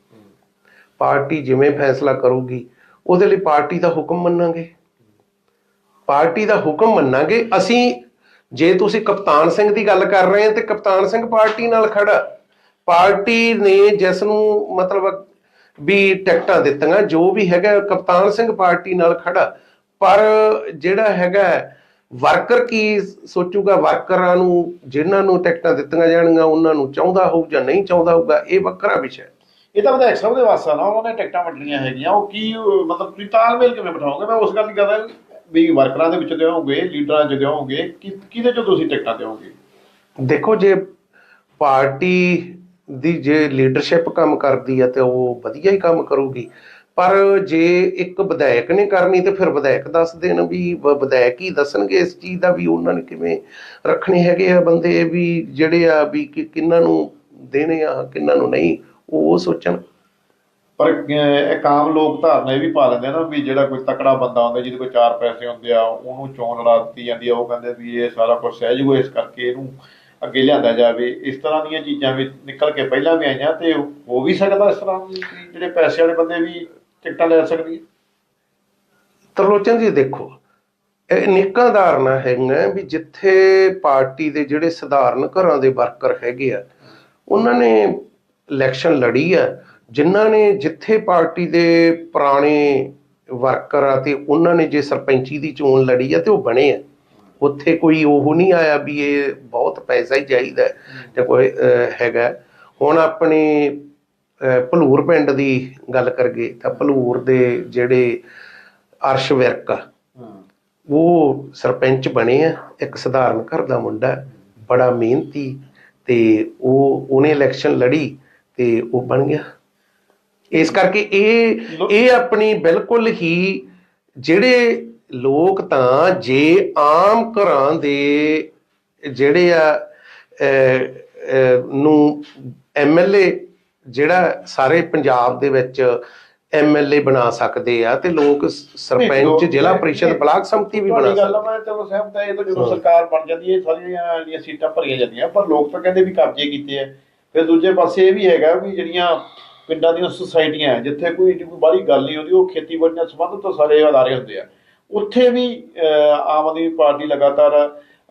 ਪਾਰਟੀ ਜਿਵੇਂ ਫੈਸਲਾ ਕਰੂਗੀ, ਉਹਦੇ ਲਈ ਪਾਰਟੀ ਦਾ ਹੁਕਮ ਮੰਨਾਂਗੇ। ਪਾਰਟੀ ਦਾ ਹੁਕਮ ਮੰਨਾਂਗੇ, ਅਸੀਂ ਜੇ ਤੁਸੀਂ ਕਪਤਾਨ ਸਿੰਘ ਦੀ ਗੱਲ ਕਰ ਰਹੇ ਹੋ ਤੇ ਕਪਤਾਨ ਸਿੰਘ ਪਾਰਟੀ ਨਾਲ ਖੜਾ। ਪਾਰਟੀ ਨੇ ਜਿਸ ਨੂੰ ਮਤਲਬ ਵੀ ਟਿਕਟਾਂ ਦਿੱਤੀਆਂ, ਜੋ ਵੀ ਹੈਗਾ, ਕਪਤਾਨ ਸਿੰਘ ਪਾਰਟੀ ਨਾਲ ਖੜਾ। ਪਰ ਜਿਹੜਾ ਹੈਗਾ, ਵਰਕਰ ਕੀ ਸੋਚੂਗਾ? ਵਰਕਰਾਂ ਨੂੰ, ਜਿਨ੍ਹਾਂ ਨੂੰ ਟਿਕਟਾਂ ਦਿੱਤੀਆਂ ਜਾਣਗੀਆਂ, ਉਹਨਾਂ ਨੂੰ ਚਾਹੁੰਦਾ ਹੋਊ ਜਾਂ ਨਹੀਂ ਚਾਹੁੰਦਾ ਹੋਊਗਾ? ਇਹ ਵੱਖਰਾ ਵਿਸ਼ਾ ਹੈ। ਇਹ ਤਾਂ ਵਿਧਾਇਕ ਸਾਹਿਬ ਦੇ ਵਾਸਾ ਨਾ ਉਹਨਾਂ ਨੇ ਟਿਕਟਾਂ ਵੰਡਣੀਆਂ ਹੈਗੀਆਂ। ਉਹ ਕੀ, ਮਤਲਬ ਤੁਸੀਂ ਤਾਲਮੇਲ ਕਿਵੇਂ ਬਿਠਾਓਗੇ? ਮੈਂ ਉਸ ਗੱਲ ਦੀ ਕਰਦਾ ਵੀ ਵਰਕਰਾਂ ਦੇ ਵਿੱਚ ਦਿਓਗੇ ਲੀਡਰਾਂ 'ਚ ਦਿਓਗੇ ਕਿਹਦੇ 'ਚ ਤੁਸੀਂ ਟਿਕਟਾਂ ਦਿਓਗੇ? ਦੇਖੋ, ਜੇ ਪਾਰਟੀ ਦੀ ਜੇ ਲੀਡਰਸ਼ਿਪ ਕੰਮ ਕਰਦੀ ਹੈ ਤੇ ਉਹ ਵਧੀਆ ਹੀ ਕੰਮ ਕਰੂਗੀ। ਪਰ ਜੇ ਇੱਕ ਵਿਧਾਇਕ ਨੇ ਕਰਨੀ ਤੇ ਫਿਰ ਵਿਧਾਇਕ ਦੱਸ ਦੇਣ ਵੀ, ਵਿਧਾਇਕ ਹੀ ਦੱਸਣਗੇ ਇਸ ਚੀਜ਼ ਦਾ ਵੀ ਉਹਨਾਂ ਨੇ ਕਿਵੇਂ ਰੱਖਣੇ ਹੈਗੇ ਆ ਬੰਦੇ ਵੀ ਜਿਹੜੇ ਆ ਵੀ ਕਿ, ਕਿੰਨਾਂ ਨੂੰ ਦੇਣੇ ਆ, ਕਿੰਨਾਂ ਨੂੰ ਨਹੀਂ, ਉਹ ਸੋਚਣ। ਪਰ ਇੱਕ ਆਮ ਲੋਕ ਧਾਰਨਾ ਇਹ ਵੀ ਪਾ ਲੈਂਦੇ ਆ ਨਾ ਵੀ ਜਿਹੜਾ ਕੋਈ ਤਕੜਾ ਬੰਦਾ ਹੁੰਦਾ, ਜਿਹਦੇ ਕੋਲ ਚਾਰ ਪੈਸੇ ਹੁੰਦੇ ਆ, ਉਹਨੂੰ ਚੋਣ ਲੜਾ ਦਿੱਤੀ ਜਾਂਦੀ ਆ, ਉਹ ਕਹਿੰਦੇ ਵੀ ਇਹ ਸਾਰਾ ਕੁਝ ਸਹਿਜ ਹੋਏ ਇਸ ਕਰਕੇ ਇਹਨੂੰ ਅੱਗੇ ਲਿਆਂਦਾ ਜਾਵੇ। ਇਸ ਤਰ੍ਹਾਂ ਦੀਆਂ ਚੀਜ਼ਾਂ ਵੀ ਨਿਕਲ ਕੇ ਪਹਿਲਾਂ ਵੀ ਆਈਆਂ ਤੇ ਹੋ ਵੀ ਸਕਦਾ ਇਸ ਤਰ੍ਹਾਂ ਜਿਹੜੇ ਪੈਸੇ ਵਾਲੇ ਬੰਦੇ ਵੀ ਟਿਕਟਾਂ ਲੈ ਸਕਦੀ ਤਰਲੋਚਨ ਜੀ, ਦੇਖੋ, ਇਹ ਨਿੱਕਾ ਧਾਰਨਾ ਹੈਗਾ ਵੀ ਜਿੱਥੇ ਪਾਰਟੀ ਦੇ ਜਿਹੜੇ ਸਧਾਰਨ ਘਰਾਂ ਦੇ ਵਰਕਰ ਹੈਗੇ ਆ, ਉਹਨਾਂ ਨੇ ਇਲੈਕਸ਼ਨ ਲੜੀ ਆ ਜਿਨ੍ਹਾਂ ਨੇ ਜਿੱਥੇ ਪਾਰਟੀ ਦੇ ਪੁਰਾਣੇ ਵਰਕਰ ਆ ਤੇ ਉਹਨਾਂ ਨੇ ਜੇ ਸਰਪੰਚੀ ਦੀ ਚੋਣ ਲੜੀ ਆ ਤੇ ਉਹ ਬਣੇ ਆ। ਉੱਥੇ ਕੋਈ ਉਹ ਨਹੀਂ ਆਇਆ ਵੀ ਇਹ ਬਹੁਤ ਪੈਸਾ ਹੀ ਚਾਹੀਦਾ ਜਾਂ ਕੋਈ ਹੈਗਾ ਹੁਣ ਆਪਣੇ ਭਲੂਰ ਪਿੰਡ ਦੀ ਗੱਲ ਕਰਗੇ ਤਾਂ ਭਲੂਰ ਦੇ ਜਿਹੜੇ ਅਰਸ਼ ਵਿਰਕ ਆ, ਉਹ ਸਰਪੰਚ ਬਣੇ ਆ। ਇੱਕ ਸਧਾਰਨ ਘਰ ਦਾ ਮੁੰਡਾ ਬੜਾ ਮਿਹਨਤੀ ਤੇ ਉਹ ਉਹਨੇ ਇਲੈਕਸ਼ਨ ਲੜੀ ਤੇ ਉਹ ਬਣ ਗਿਆ। ਇਸ ਕਰਕੇ ਇਹ ਇਹ ਆਪਣੀ ਬਿਲਕੁਲ ਹੀ ਜਿਹੜੇ ਲੋਕ ਤਾਂ ਜੇ ਆਮ ਘਰਾਂ ਦੇ ਜਿਹੜੇ ਆ ਨੂੰ ਐਮਐਲਏ ਜਿਹੜਾ ਸਾਰੇ ਪੰਜਾਬ ਦੇ ਵਿੱਚ ਐਮਐਲਏ ਬਣਾ ਸਕਦੇ ਆ ਤੇ ਲੋਕ ਸਰਪੰਚ ਜ਼ਿਲ੍ਹਾ ਪਰਿਸ਼ਦ ਬਲਾਕ ਸੰਮਤੀ ਵੀ ਬਣਾ ਤੁਹਾਡੀ ਗੱਲ ਸਕਦੇ ਮੈਂ ਚਲੋ ਸਹਿਮਤ ਹੈ ਇਹ ਤਾਂ ਜਦੋਂ। ਸਰਕਾਰ ਬਣ ਜਾਂਦੀ ਹੈ ਸਾਰੀਆਂ ਜਿਹੜੀਆਂ ਸੀਟਾਂ ਭਰੀਆਂ ਜਾਂਦੀਆਂ ਪਰ ਲੋਕ ਤਾਂ ਕਹਿੰਦੇ ਵੀ ਕਬਜ਼ੇ ਕੀਤੇ ਆ ਫਿਰ ਦੂਜੇ ਪਾਸੇ ਇਹ ਵੀ ਹੈਗਾ ਵੀ ਜਿਹੜੀਆਂ ਪਿੰਡਾਂ ਦੀਆਂ ਸੁਸਾਇਟੀਆਂ ਹੈ, ਜਿੱਥੇ ਕੋਈ ਏਡੀ ਕੋਈ ਬਾਹਲੀ ਗੱਲ ਨਹੀਂ ਹੁੰਦੀ ਉਹ ਖੇਤੀਬਾੜੀ ਨਾਲ ਸੰਬੰਧਿਤ ਸਾਰੇ ਅਦਾਰੇ ਹੁੰਦੇ ਆ। ਉੱਥੇ ਵੀ ਆਮ ਆਦਮੀ ਪਾਰਟੀ ਲਗਾਤਾਰ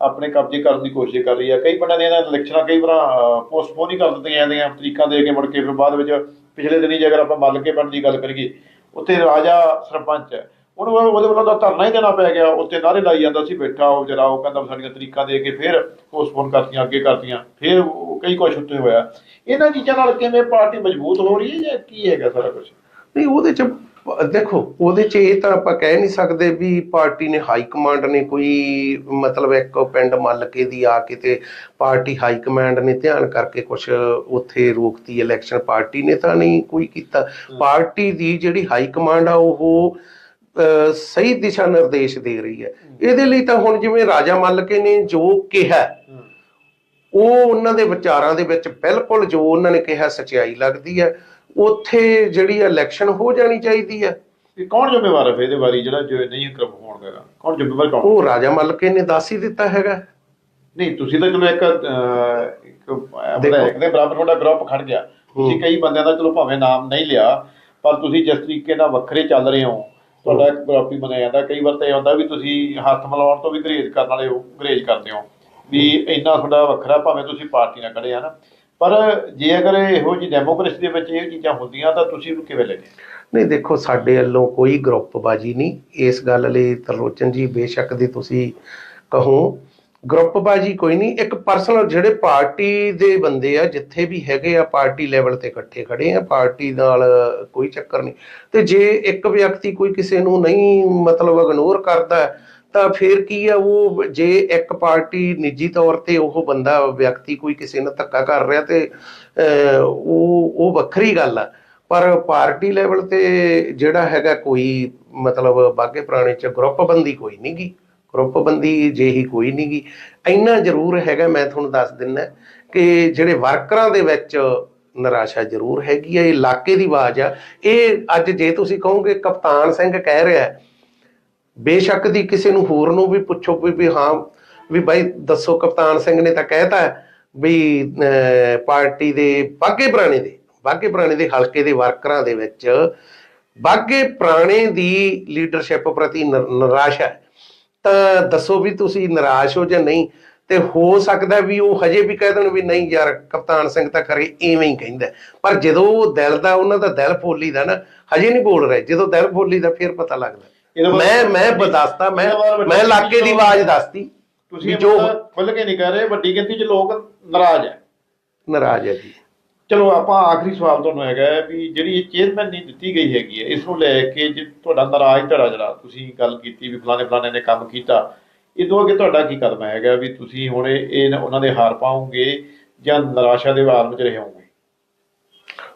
ਆਪਣੇ ਕਬਜ਼ੇ ਕਰਨ ਦੀ ਕੋਸ਼ਿਸ਼ ਕਰ ਰਹੀ ਹੈ। ਕਈ ਪਿੰਡਾਂ ਦੀਆਂ ਇਲੈਕਸ਼ਨਾਂ ਕਈ ਵਾਰ ਪੋਸਟਪੋਨ ਹੀ ਕਰ ਦਿੱਤੀਆਂ ਜਾਂਦੀਆਂ ਤਰੀਕਾਂ ਦੇ ਕੇ ਮੁੜ ਕੇ ਫਿਰ ਬਾਅਦ ਵਿੱਚ ਪਿਛਲੇ ਦਿਨੀ ਜੇ ਅਗਰ ਆਪਾਂ ਮੱਲ ਕੇ ਪਿੰਡ ਦੀ ਗੱਲ ਕਰੀਏ ਉੱਥੇ ਰਾਜਾ ਸਰਪੰਚ ਹੈ। ਉਹਨੂੰ ਉਹ- ਉਹਦੇ ਵੱਲੋਂ ਤਾਂ ਧਰਨਾ ਹੀ ਦੇਣਾ ਪੈ ਗਿਆ ਉੱਥੇ ਨਾਰੇ ਲਾਈ ਜਾਂਦਾ ਸੀ ਬੈਠਾ ਉਹ ਜਰਾ ਉਹ ਕਹਿੰਦਾ ਸਾਡੀਆਂ ਤਰੀਕਾਂ ਦੇ ਕੇ ਫਿਰ ਪੋਸਟਪੋਨ ਕਰਤੀਆਂ ਅੱਗੇ ਕਰਤੀਆਂ ਫਿਰ ਕਈ ਕੁਛ ਉੱਤੇ ਹੋਇਆ। ਇਹਨਾਂ ਚੀਜ਼ਾਂ ਨਾਲ ਕਿਵੇਂ ਪਾਰਟੀ ਮਜ਼ਬੂਤ ਹੋ ਰਹੀ ਹੈ ਜਾਂ ਕੀ ਹੈਗਾ ਸਾਰਾ ਕੁਝ ਨਹੀਂ ਉਹਦੇ ਚ ਦੇਖੋ ਉਹਦੇ ਚ ਇਹ ਤਾਂ ਆਪਾਂ ਕਹਿ ਨਹੀਂ ਸਕਦੇ ਵੀ ਪਾਰਟੀ ਨੇ ਹਾਈ ਕਮਾਂਡ ਨੇ ਕੋਈ ਮਤਲਬ ਇੱਕ ਪਿੰਡ ਮੱਲ ਕੇ ਦੀ ਆ ਕੇ ਤੇ ਪਾਰਟੀ ਹਾਈ ਕਮਾਂਡ ਨੇ ਧਿਆਨ ਕਰਕੇ ਕੁਝ ਉੱਥੇ ਰੋਕਤੀ ਇਲੈਕਸ਼ਨ ਪਾਰਟੀ ਨੇ ਤਾਂ ਨਹੀਂ ਕੋਈ ਕੀਤਾ। ਪਾਰਟੀ ਦੀ ਜਿਹੜੀ ਹਾਈ ਕਮਾਂਡ ਆ ਉਹ ਸਹੀ ਦਿਸ਼ਾ ਨਿਰਦੇਸ਼ ਦੇ ਰਹੀ ਹੈ। ਇਹਦੇ ਲਈ ਤਾਂ ਹੁਣ ਜਿਵੇਂ ਰਾਜਾ ਮੱਲ ਕੇ ਨੇ ਜੋ ਕਿਹਾ ਉਹ ਉਹਨਾਂ ਦੇ ਵਿਚਾਰਾਂ ਦੇ ਵਿੱਚ ਬਿਲਕੁਲ ਜੋ ਉਹਨਾਂ ਨੇ ਕਿਹਾ ਸਚਾਈ ਲੱਗਦੀ ਹੈ। ਉੱਥੇ ਜਿਹੜੀ ਇਲੈਕਸ਼ਨ ਹੋ ਜਾਣੀ ਚਾਹੀਦੀ ਹੈ। ਕੌਣ ਜ਼ਿੰਮੇਵਾਰ ਹੈ ਇਹਦੇ ਬਾਰੇ? ਜਿਹੜਾ ਜੋ ਨਹੀਂ ਕਰਪ ਹੋਣ ਦੇਗਾ ਕੌਣ ਜ਼ਿੰਮੇਵਾਰ ਕੌਣ? ਉਹ ਰਾਜਾ ਮਲਕੇ ਨੇ ਦੱਸ ਹੀ ਦਿੱਤਾ ਹੈਗਾ। ਨਹੀਂ ਤੁਸੀਂ ਤਾਂ ਚਲੋ ਇੱਕ ਇੱਕ ਦੇ ਬਰਾਬਰ ਤੁਹਾਡਾ ਗਰੁੱਪ ਖੜ ਗਿਆ। ਤੁਸੀਂ ਕਈ ਬੰਦਿਆਂ ਦਾ ਚਲੋ ਭਾਵੇਂ ਨਾਮ ਨਹੀਂ ਲਿਆ ਪਰ ਤੁਸੀਂ ਜਿਸ ਤਰੀਕੇ ਨਾਲ ਵੱਖਰੇ ਚੱਲ ਰਹੇ ਹੋ ਤੁਹਾਡਾ ਇੱਕ ਗਰੁੱਪ ਹੀ ਬਣਿਆ ਜਾਂਦਾ। ਕਈ ਵਾਰ ਤਾਂ ਇਹ ਹੁੰਦਾ ਵੀ ਤੁਸੀਂ ਹੱਥ ਮਿਲਾਉਣ ਤੋਂ ਵੀ ਗਰੇਜ ਕਰਨ ਵਾਲੇ ਹੋ ਗਰੇਜ ਕਰਦੇ ਹੋ। ਵੀ ਇੰਨਾ ਤੁਹਾਡਾ ਵੱਖਰਾ ਭਾਵੇਂ ਤੁਸੀਂ ਪਾਰਟੀ ਨਾਲ ਖੜੇ ਆ ਨਾ। ਪਰ ਜੇ ਅਗਰ ਇਹੋ ਜੀ ਡੈਮੋਕ੍ਰੇਸੀ ਦੇ ਵਿੱਚ ਇਹ ਚੀਜ਼ਾਂ ਹੁੰਦੀਆਂ ਤਾਂ ਤੁਸੀਂ ਉਹਨੂੰ ਕਿਵੇਂ ਲੈਣੇ ਨਹੀਂ, ਦੇਖੋ, ਸਾਡੇ ਵੱਲੋਂ ਕੋਈ ਗਰੁੱਪਬਾਜੀ ਨਹੀਂ। ਇਸ ਗੱਲ ਲਈ ਤਰਲੋਚਨ ਜੀ, ਬੇਸ਼ੱਕ ਦੀ ਤੁਸੀਂ ਕਹੋ ਗਰੁੱਪਬਾਜੀ ਕੋਈ ਨਹੀਂ, ਇੱਕ ਪਰਸਨਲ ਜਿਹੜੇ ਪਾਰਟੀ ਦੇ ਬੰਦੇ ਆ, ਜਿੱਥੇ ਵੀ ਹੈਗੇ ਆ ਪਾਰਟੀ ਲੈਵਲ ਤੇ ਇਕੱਠੇ ਖੜੇ ਆ ਪਾਰਟੀ ਨਾਲ ਕੋਈ ਚੱਕਰ ਨਹੀਂ। ਤੇ ਜੇ ਇੱਕ ਵਿਅਕਤੀ ਕੋਈ ਕਿਸੇ ਨੂੰ ਨਹੀਂ ਮਤਲਬ ਇਗਨੋਰ ਕਰਦਾ, ਤਾਂ ਫਿਰ ਕੀ ਆ, ਉਹ ਜੇ ਇੱਕ ਪਾਰਟੀ ਨਿੱਜੀ ਤੌਰ ਤੇ ਉਹ ਬੰਦਾ, ਵਿਅਕਤੀ ਕੋਈ ਕਿਸੇ ਨਾਲ ਧੱਕਾ ਕਰ ਰਿਹਾ ਤੇ ਉਹ ਉਹ ਵੱਖਰੀ ਗੱਲ ਆ। ਪਰ ਪਾਰਟੀ ਲੈਵਲ ਤੇ ਜਿਹੜਾ ਹੈਗਾ ਕੋਈ ਮਤਲਬ ਬਾਗੇ ਪੁਰਾਣੇ ਚ ਗਰੁੱਪ ਬੰਦੀ ਕੋਈ ਨਹੀਂਗੀ ਗਰੁੱਪ ਬੰਦੀ ਜੇ ਹੀ ਕੋਈ ਨਹੀਂਗੀ ਇੰਨਾ ਜ਼ਰੂਰ ਹੈਗਾ, ਮੈਂ ਤੁਹਾਨੂੰ ਦੱਸ ਦਿੰਦਾ ਕਿ ਜਿਹੜੇ ਵਰਕਰਾਂ ਦੇ ਵਿੱਚ ਨਿਰਾਸ਼ਾ ਜ਼ਰੂਰ ਹੈਗੀ ਹੈ ਇਹ ਇਲਾਕੇ ਦੀ ਆਵਾਜ਼ ਆ। ਇਹ ਅੱਜ ਜੇ ਤੁਸੀਂ ਕਹੋਗੇ, ਕਪਤਾਨ ਸਿੰਘ ਕਹਿ ਰਿਹਾ ਬੇਸ਼ੱਕ ਦੀ ਕਿਸੇ ਨੂੰ ਹੋਰ ਨੂੰ ਵੀ ਪੁੱਛੋ ਵੀ ਹਾਂ, ਵੀ ਬਾਈ ਦੱਸੋ, ਕਪਤਾਨ ਸਿੰਘ ਨੇ ਤਾਂ ਕਹਿਤਾ ਹੈ ਵੀ ਪਾਰਟੀ ਦੇ ਬਾਗੇ ਪੁਰਾਣੇ ਦੇ, ਬਾਗੇ ਪੁਰਾਣੇ ਦੇ ਹਲਕੇ ਦੇ ਵਰਕਰਾਂ ਦੇ ਵਿੱਚ ਬਾਗੇ ਪੁਰਾਣੇ ਦੀ ਲੀਡਰਸ਼ਿਪ ਪ੍ਰਤੀ ਨਿਰ- ਨਿਰਾਸ਼ਾ ਹੈ। ਤਾਂ ਦੱਸੋ ਵੀ ਤੁਸੀਂ ਨਿਰਾਸ਼ ਹੋ ਜਾਂ ਨਹੀਂ ਤੇ ਹੋ ਸਕਦਾ ਵੀ ਉਹ ਹਜੇ ਵੀ ਕਹਿ ਦੇਣ ਵੀ ਨਹੀਂ ਯਾਰ ਕਪਤਾਨ ਸਿੰਘ ਤਾਂ ਖਰੇ ਐਵੇਂ ਹੀ ਕਹਿੰਦਾ। ਪਰ ਜਦੋਂ ਉਹ ਦਿਲ ਦਾ ਉਹਨਾਂ ਦਾ ਦਿਲ ਫੋਲੀ ਦਾ ਨਾ ਹਜੇ ਨਹੀਂ ਬੋਲ ਰਹੇ। ਜਦੋਂ ਦਿਲ ਫੋਲੀ ਦਾ ਫਿਰ ਪਤਾ ਲੱਗਦਾ। ਮੈਂ ਮੈਂ ਬਦਸਤਾ ਮੈਂ ਮੈਂ ਇਲਾਕੇ ਦੀ ਆਵਾਜ਼ ਦੱਸਤੀ ਤੁਸੀਂ ਜੋ ਖੁੱਲ ਕੇ ਨਹੀਂ ਕਹਿ ਰਹੇ ਵੱਡੀ ਗਿਣਤੀ 'ਚ ਲੋਕ ਨਾਰਾਜ਼ ਹੈ ਨਾਰਾਜ਼ ਹੈ ਜੀ। ਚਲੋ ਆਪਾਂ ਆਖਰੀ ਸਵਾਲ ਤੁਹਾਨੂੰ ਹੈਗਾ ਵੀ ਜਿਹੜੀ ਇਹ ਚੇਅਰਮੈਨ ਨਹੀਂ ਦਿੱਤੀ ਗਈ ਹੈਗੀ ਹੈ ਇਸ ਨੂੰ ਲੈ ਕੇ ਜੇ ਤੁਹਾਡਾ ਨਾਰਾਜ਼ ਧੜਾ ਜਿਹੜਾ ਤੁਸੀਂ ਗੱਲ ਕੀਤੀ ਵੀ ਫਲਾਣੇ ਫਲਾਣੇ ਨੇ ਕੰਮ ਕੀਤਾ ਇਦੋਂ ਅੱਗੇ ਤੁਹਾਡਾ ਕੀ ਕਦਮ ਹੈਗਾ ਵੀ ਤੁਸੀਂ ਹੁਣ ਇਹ ਉਹਨਾਂ ਦੇ ਹਾਰ ਪਾਉਂਗੇ ਜਾਂ ਨਿਰਾਸ਼ਾ ਦੇ ਵਾਰ ਵਿੱਚ ਰਹੋਗੇ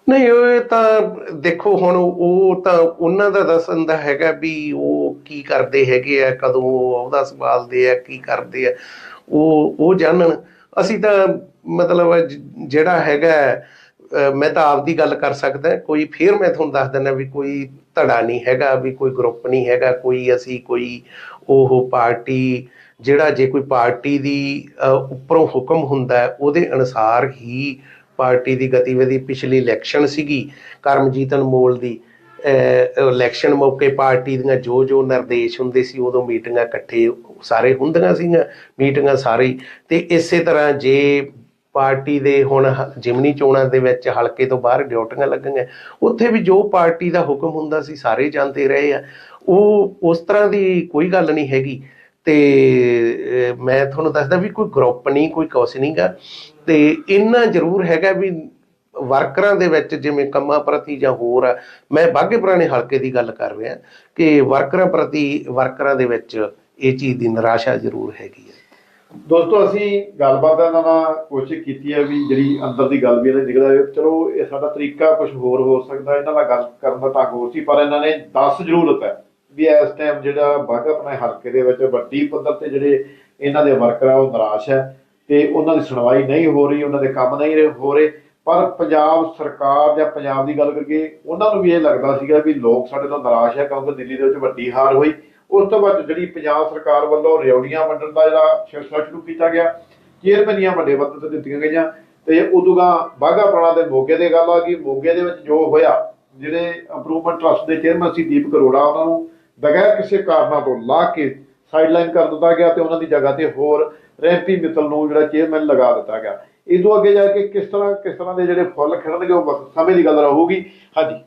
ਨਹੀਂ, ਉਹ ਤਾਂ ਦੇਖੋ, ਹੁਣ ਉਹ ਤਾਂ ਉਹਨਾਂ ਦਾ ਦੱਸਣ ਦਾ ਹੈਗਾ ਵੀ ਉਹ ਕੀ ਕਰਦੇ ਹੈਗੇ ਆ, ਕਦੋਂ ਉਹਦਾ ਸੰਭਾਲਦੇ ਆ, ਕੀ ਕਰਦੇ ਆ, ਉਹ ਉਹ ਜਾਣਨ। ਅਸੀਂ ਤਾਂ ਮਤਲਬ ਜਿਹੜਾ ਹੈਗਾ ਮੈਂ ਤਾਂ ਆਪਦੀ ਗੱਲ ਕਰ ਸਕਦਾ ਕੋਈ ਫਿਰ ਮੈਂ ਤੁਹਾਨੂੰ ਦੱਸ ਦਿੰਦਾ ਵੀ ਕੋਈ ਧੜਾ ਨਹੀਂ ਹੈਗਾ, ਵੀ ਕੋਈ ਗਰੁੱਪ ਨਹੀਂ ਹੈਗਾ, ਕੋਈ ਅਸੀਂ ਕੋਈ ਉਹ ਪਾਰਟੀ, ਜਿਹੜਾ ਜੇ ਕੋਈ ਪਾਰਟੀ ਦੀ ਉੱਪਰੋਂ ਹੁਕਮ ਹੁੰਦਾ ਉਹਦੇ ਅਨੁਸਾਰ ਹੀ ਪਾਰਟੀ ਦੀ ਗਤੀਵਿਧੀ ਪਿਛਲੀ ਇਲੈਕਸ਼ਨ ਸੀਗੀ, ਕਰਮਜੀਤ ਅਨਮੋਲ ਦੀ ਇਲੈਕਸ਼ਨ ਮੌਕੇ ਪਾਰਟੀ ਦੀਆਂ ਜੋ ਜੋ ਨਿਰਦੇਸ਼ ਹੁੰਦੇ ਸੀ, ਉਦੋਂ ਮੀਟਿੰਗਾਂ ਇਕੱਠੇ ਸਾਰੇ ਹੁੰਦੀਆਂ ਸੀਗੀਆਂ, ਮੀਟਿੰਗਾਂ ਸਾਰੇ ਹੀ। ਤੇ ਇਸੇ ਤਰ੍ਹਾਂ ਜੇ ਪਾਰਟੀ ਦੇ ਹੁਣ ਹ- ਜਿਮਨੀ ਚੋਣਾਂ ਦੇ ਵਿੱਚ ਹਲਕੇ ਤੋਂ ਬਾਹਰ ਡਿਊਟੀਆਂ ਲੱਗੀਆਂ। ਉੱਥੇ ਵੀ ਜੋ ਪਾਰਟੀ ਦਾ ਹੁਕਮ ਹੁੰਦਾ ਸੀ, ਸਾਰੇ ਜਾਂਦੇ ਰਹੇ ਆ। ਉਹ ਉਸ ਤਰ੍ਹਾਂ ਦੀ ਕੋਈ ਗੱਲ ਨਹੀਂ ਹੈਗੀ। ਤੇ ਮੈਂ ਤੁਹਾਨੂੰ ਦੱਸਦਾ ਵੀ ਕੋਈ ਗਰੁੱਪ ਨਹੀਂ, ਕੋਈ ਕੁਛ ਨਹੀਂਗਾ ਤੇ ਇੰਨਾ ਜ਼ਰੂਰ ਹੈਗਾ ਵੀ ਵਰਕਰਾਂ ਦੇ ਵਿੱਚ ਜਿਵੇਂ ਕੰਮਾਂ ਪ੍ਰਤੀ ਜਾਂ ਹੋਰ ਆ, ਮੈਂ ਬਾਗੇ ਪੁਰਾਣੇ ਹਲਕੇ ਦੀ ਗੱਲ ਕਰ ਰਿਹਾ ਕਿ ਵਰਕਰਾਂ ਪ੍ਰਤੀ, ਵਰਕਰਾਂ ਦੇ ਵਿੱਚ ਇਹ ਚੀਜ਼ ਦੀ ਨਿਰਾਸ਼ਾ ਜ਼ਰੂਰ ਹੈਗੀ ਹੈ ਦੋਸਤੋ, ਅਸੀਂ ਗੱਲਬਾਤ ਦਾ ਇਹਨਾਂ ਨਾਲ ਕੋਸ਼ਿਸ਼ ਕੀਤੀ ਹੈ ਵੀ ਜਿਹੜੀ ਅੰਦਰ ਦੀ ਗੱਲ ਵੀ ਇਹਨਾਂ ਦੀ ਨਿਕਲ ਆਵੇ। ਚਲੋ, ਇਹ ਸਾਡਾ ਤਰੀਕਾ ਕੁਝ ਹੋਰ ਹੋ ਸਕਦਾ, ਇਹਨਾਂ ਦਾ ਗੱਲ ਕਰਨ ਦਾ ਢੰਗ ਹੋਰ ਸੀ, ਪਰ ਇਹਨਾਂ ਨੇ ਦੱਸ ਜ਼ਰੂਰਤ ਹੈ ਵੀ ਇਸ ਟਾਈਮ ਜਿਹੜਾ ਬਾਗਾ ਆਪਣੇ ਹਲਕੇ ਦੇ ਵਿੱਚ ਵੱਡੀ ਪੱਧਰ ਤੇ ਜਿਹੜੇ ਇਹਨਾਂ ਦੇ ਵਰਕਰ ਆ, ਉਹ ਨਿਰਾਸ਼ ਹੈ ਤੇ ਉਹਨਾਂ ਦੀ ਸੁਣਵਾਈ ਨਹੀਂ ਹੋ ਰਹੀ, ਉਹਨਾਂ ਦੇ ਕੰਮ ਨਹੀਂ ਹੋ ਰਹੇ। ਪਰ ਪੰਜਾਬ ਸਰਕਾਰ ਜਾਂ ਪੰਜਾਬ ਦੀ ਗੱਲ ਕਰੀਏ, ਉਹਨਾਂ ਨੂੰ ਵੀ ਇਹ ਲੱਗਦਾ ਸੀਗਾ ਵੀ ਲੋਕ ਸਾਡੇ ਤੋਂ ਨਿਰਾਸ਼ ਹੈ ਕਿਉਂਕਿ ਦਿੱਲੀ ਦੇ ਵਿੱਚ ਵੱਡੀ ਹਾਰ ਹੋਈ। ਉਸ ਤੋਂ ਬਾਅਦ ਜਿਹੜੀ ਪੰਜਾਬ ਸਰਕਾਰ ਵੱਲੋਂ ਰਿਉੜੀਆਂ ਵੰਡਣ ਦਾ ਜਿਹੜਾ ਸਿਲਸਿਲਾ ਸ਼ੁਰੂ ਕੀਤਾ ਗਿਆ, ਚੇਅਰਮੈਨੀਆਂ ਵੱਡੇ ਪੱਧਰ ਤੇ ਦਿੱਤੀਆਂ ਗਈਆਂ ਤੇ ਉਦੋਂਗਾ ਬਾਗਾ ਪੁਰਾਣਾ ਦੇ ਮੋਗੇ ਦੇ ਗੱਲ ਆ ਗਈ। ਮੋਗੇ ਦੇ ਵਿੱਚ ਜੋ ਹੋਇਆ, ਜਿਹੜੇ ਇੰਪਰੂਵਮੈਂਟ ਟਰਸਟ ਦੇ ਚੇਅਰਮੈਨ ਸੀ ਦੀਪ ਅਰੋੜਾ ਉਹਨਾਂ ਨੂੰ ਬਗੈਰ ਕਿਸੇ ਕਾਰਨਾਂ ਤੋਂ ਲਾ ਕੇ ਸਾਈਡਲਾਈਨ ਕਰ ਦਿੱਤਾ ਗਿਆ ਤੇ ਉਹਨਾਂ ਦੀ ਜਗ੍ਹਾ ਤੇ ਹੋਰ ਰੈਂਪੀ ਮਿੱਤਲ ਨੂੰ ਜਿਹੜਾ ਚੇਅਰਮੈਨ ਲਗਾ ਦਿੱਤਾ ਗਿਆ। ਇਦੋਂ ਅੱਗੇ ਜਾ ਕੇ ਕਿਸ ਤਰ੍ਹਾਂ ਕਿਸ ਤਰ੍ਹਾਂ ਦੇ ਜਿਹੜੇ ਫੁੱਲ ਖਿੜਨਗੇ, ਉਹ ਵਕਤ ਸਮੇਂ ਦੀ ਗੱਲ ਰਹੂਗੀ। ਹਾਂਜੀ।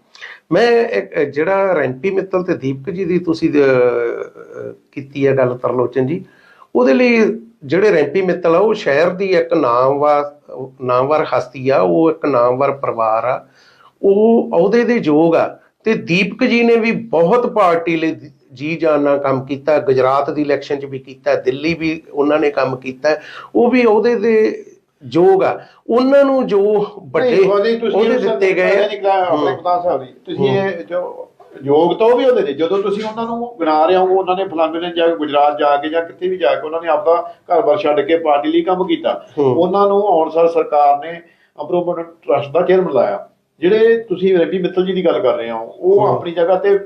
ਮੈਂ ਇੱਕ- ਜਿਹੜਾ ਰੈਂਪੀ ਮਿੱਤਲ ਤੇ ਦੀਪਕ ਜੀ ਦੀ ਤੁਸੀਂ ਕੀਤੀ ਹੈ ਗੱਲ ਤਰਲੋਚਨ ਜੀ, ਉਹਦੇ ਲਈ ਜਿਹੜੇ ਰੈਂਪੀ ਮਿੱਤਲ ਆ, ਉਹ ਸ਼ਹਿਰ ਦੀ ਇੱਕ ਨਾਮਵਾਰ ਨਾਮਵਾਰ ਹਸਤੀ ਆ, ਉਹ ਇੱਕ ਨਾਮਵਾਰ ਪਰਿਵਾਰ ਆ, ਉਹ ਅਹੁਦੇ ਦੇ ਯੋਗ ਆ। ਤੇ ਦੀਪਕ ਜੀ ਨੇ ਵੀ ਬਹੁਤ ਪਾਰਟੀ ਲਈ ਜੀ ਜਾਨ ਨਾਲ ਕੰਮ ਕੀਤਾ, ਗੁਜਰਾਤ ਦੀ ਇਲੈਕਸ਼ਨ 'ਚ ਵੀ ਕੀਤਾ, ਦਿੱਲੀ ਵੀ ਉਹਨਾਂ ਨੇ ਕੰਮ ਕੀਤਾ। ਉਹ ਵੀ ਉਹਦੇ ਦੇ ਯੋਗ ਆ। ਉਹਨਾਂ ਨੂੰ ਜੋ ਵੱਡੇ ਉਹਦੇ ਉਹਦੇ ਦਿੱਤੇ ਗਏ ਆਪਣੇ ਸਾਹਿਬ ਤੁਸੀਂ ਇਹ ਜੋ ਯੋਗ ਤਾਂ ਉਹ ਵੀ ਹੁੰਦੇ ਨੇ। ਜਦੋਂ ਤੁਸੀਂ ਉਹਨਾਂ ਨੂੰ ਗਿਣਾ ਰਹੇ ਹੋ ਉਹਨਾਂ ਨੇ ਫਲਾਣੇ ਨੇ ਜਾ ਕੇ ਗੁਜਰਾਤ ਜਾ ਕੇ ਜਾਂ ਕਿੱਥੇ ਵੀ ਜਾ ਕੇ ਉਹਨਾਂ ਨੇ ਆਪਦਾ ਘਰ-ਬਾਰ ਛੱਡ ਕੇ ਪਾਰਟੀ ਲਈ ਕੰਮ ਕੀਤਾ। ਉਹਨਾਂ ਨੂੰ ਆਉਣ ਸਾਰ ਸਰਕਾਰ ਨੇ ਇੰਪਰੂਵਮੈਂਟ ਟਰਸਟ ਦਾ ਚੇਅਰਮੈਨ ਲਾਇਆ। ਜਿਹੜੇ ਤੁਸੀਂ ਰਵੀ ਮਿੱਤਲ ਜੀ ਦੀ ਗੱਲ ਕਰ ਰਹੇ ਹੋ ਉਹ। ਆਪਣੀ ਜਗ੍ਹਾ ਤੇ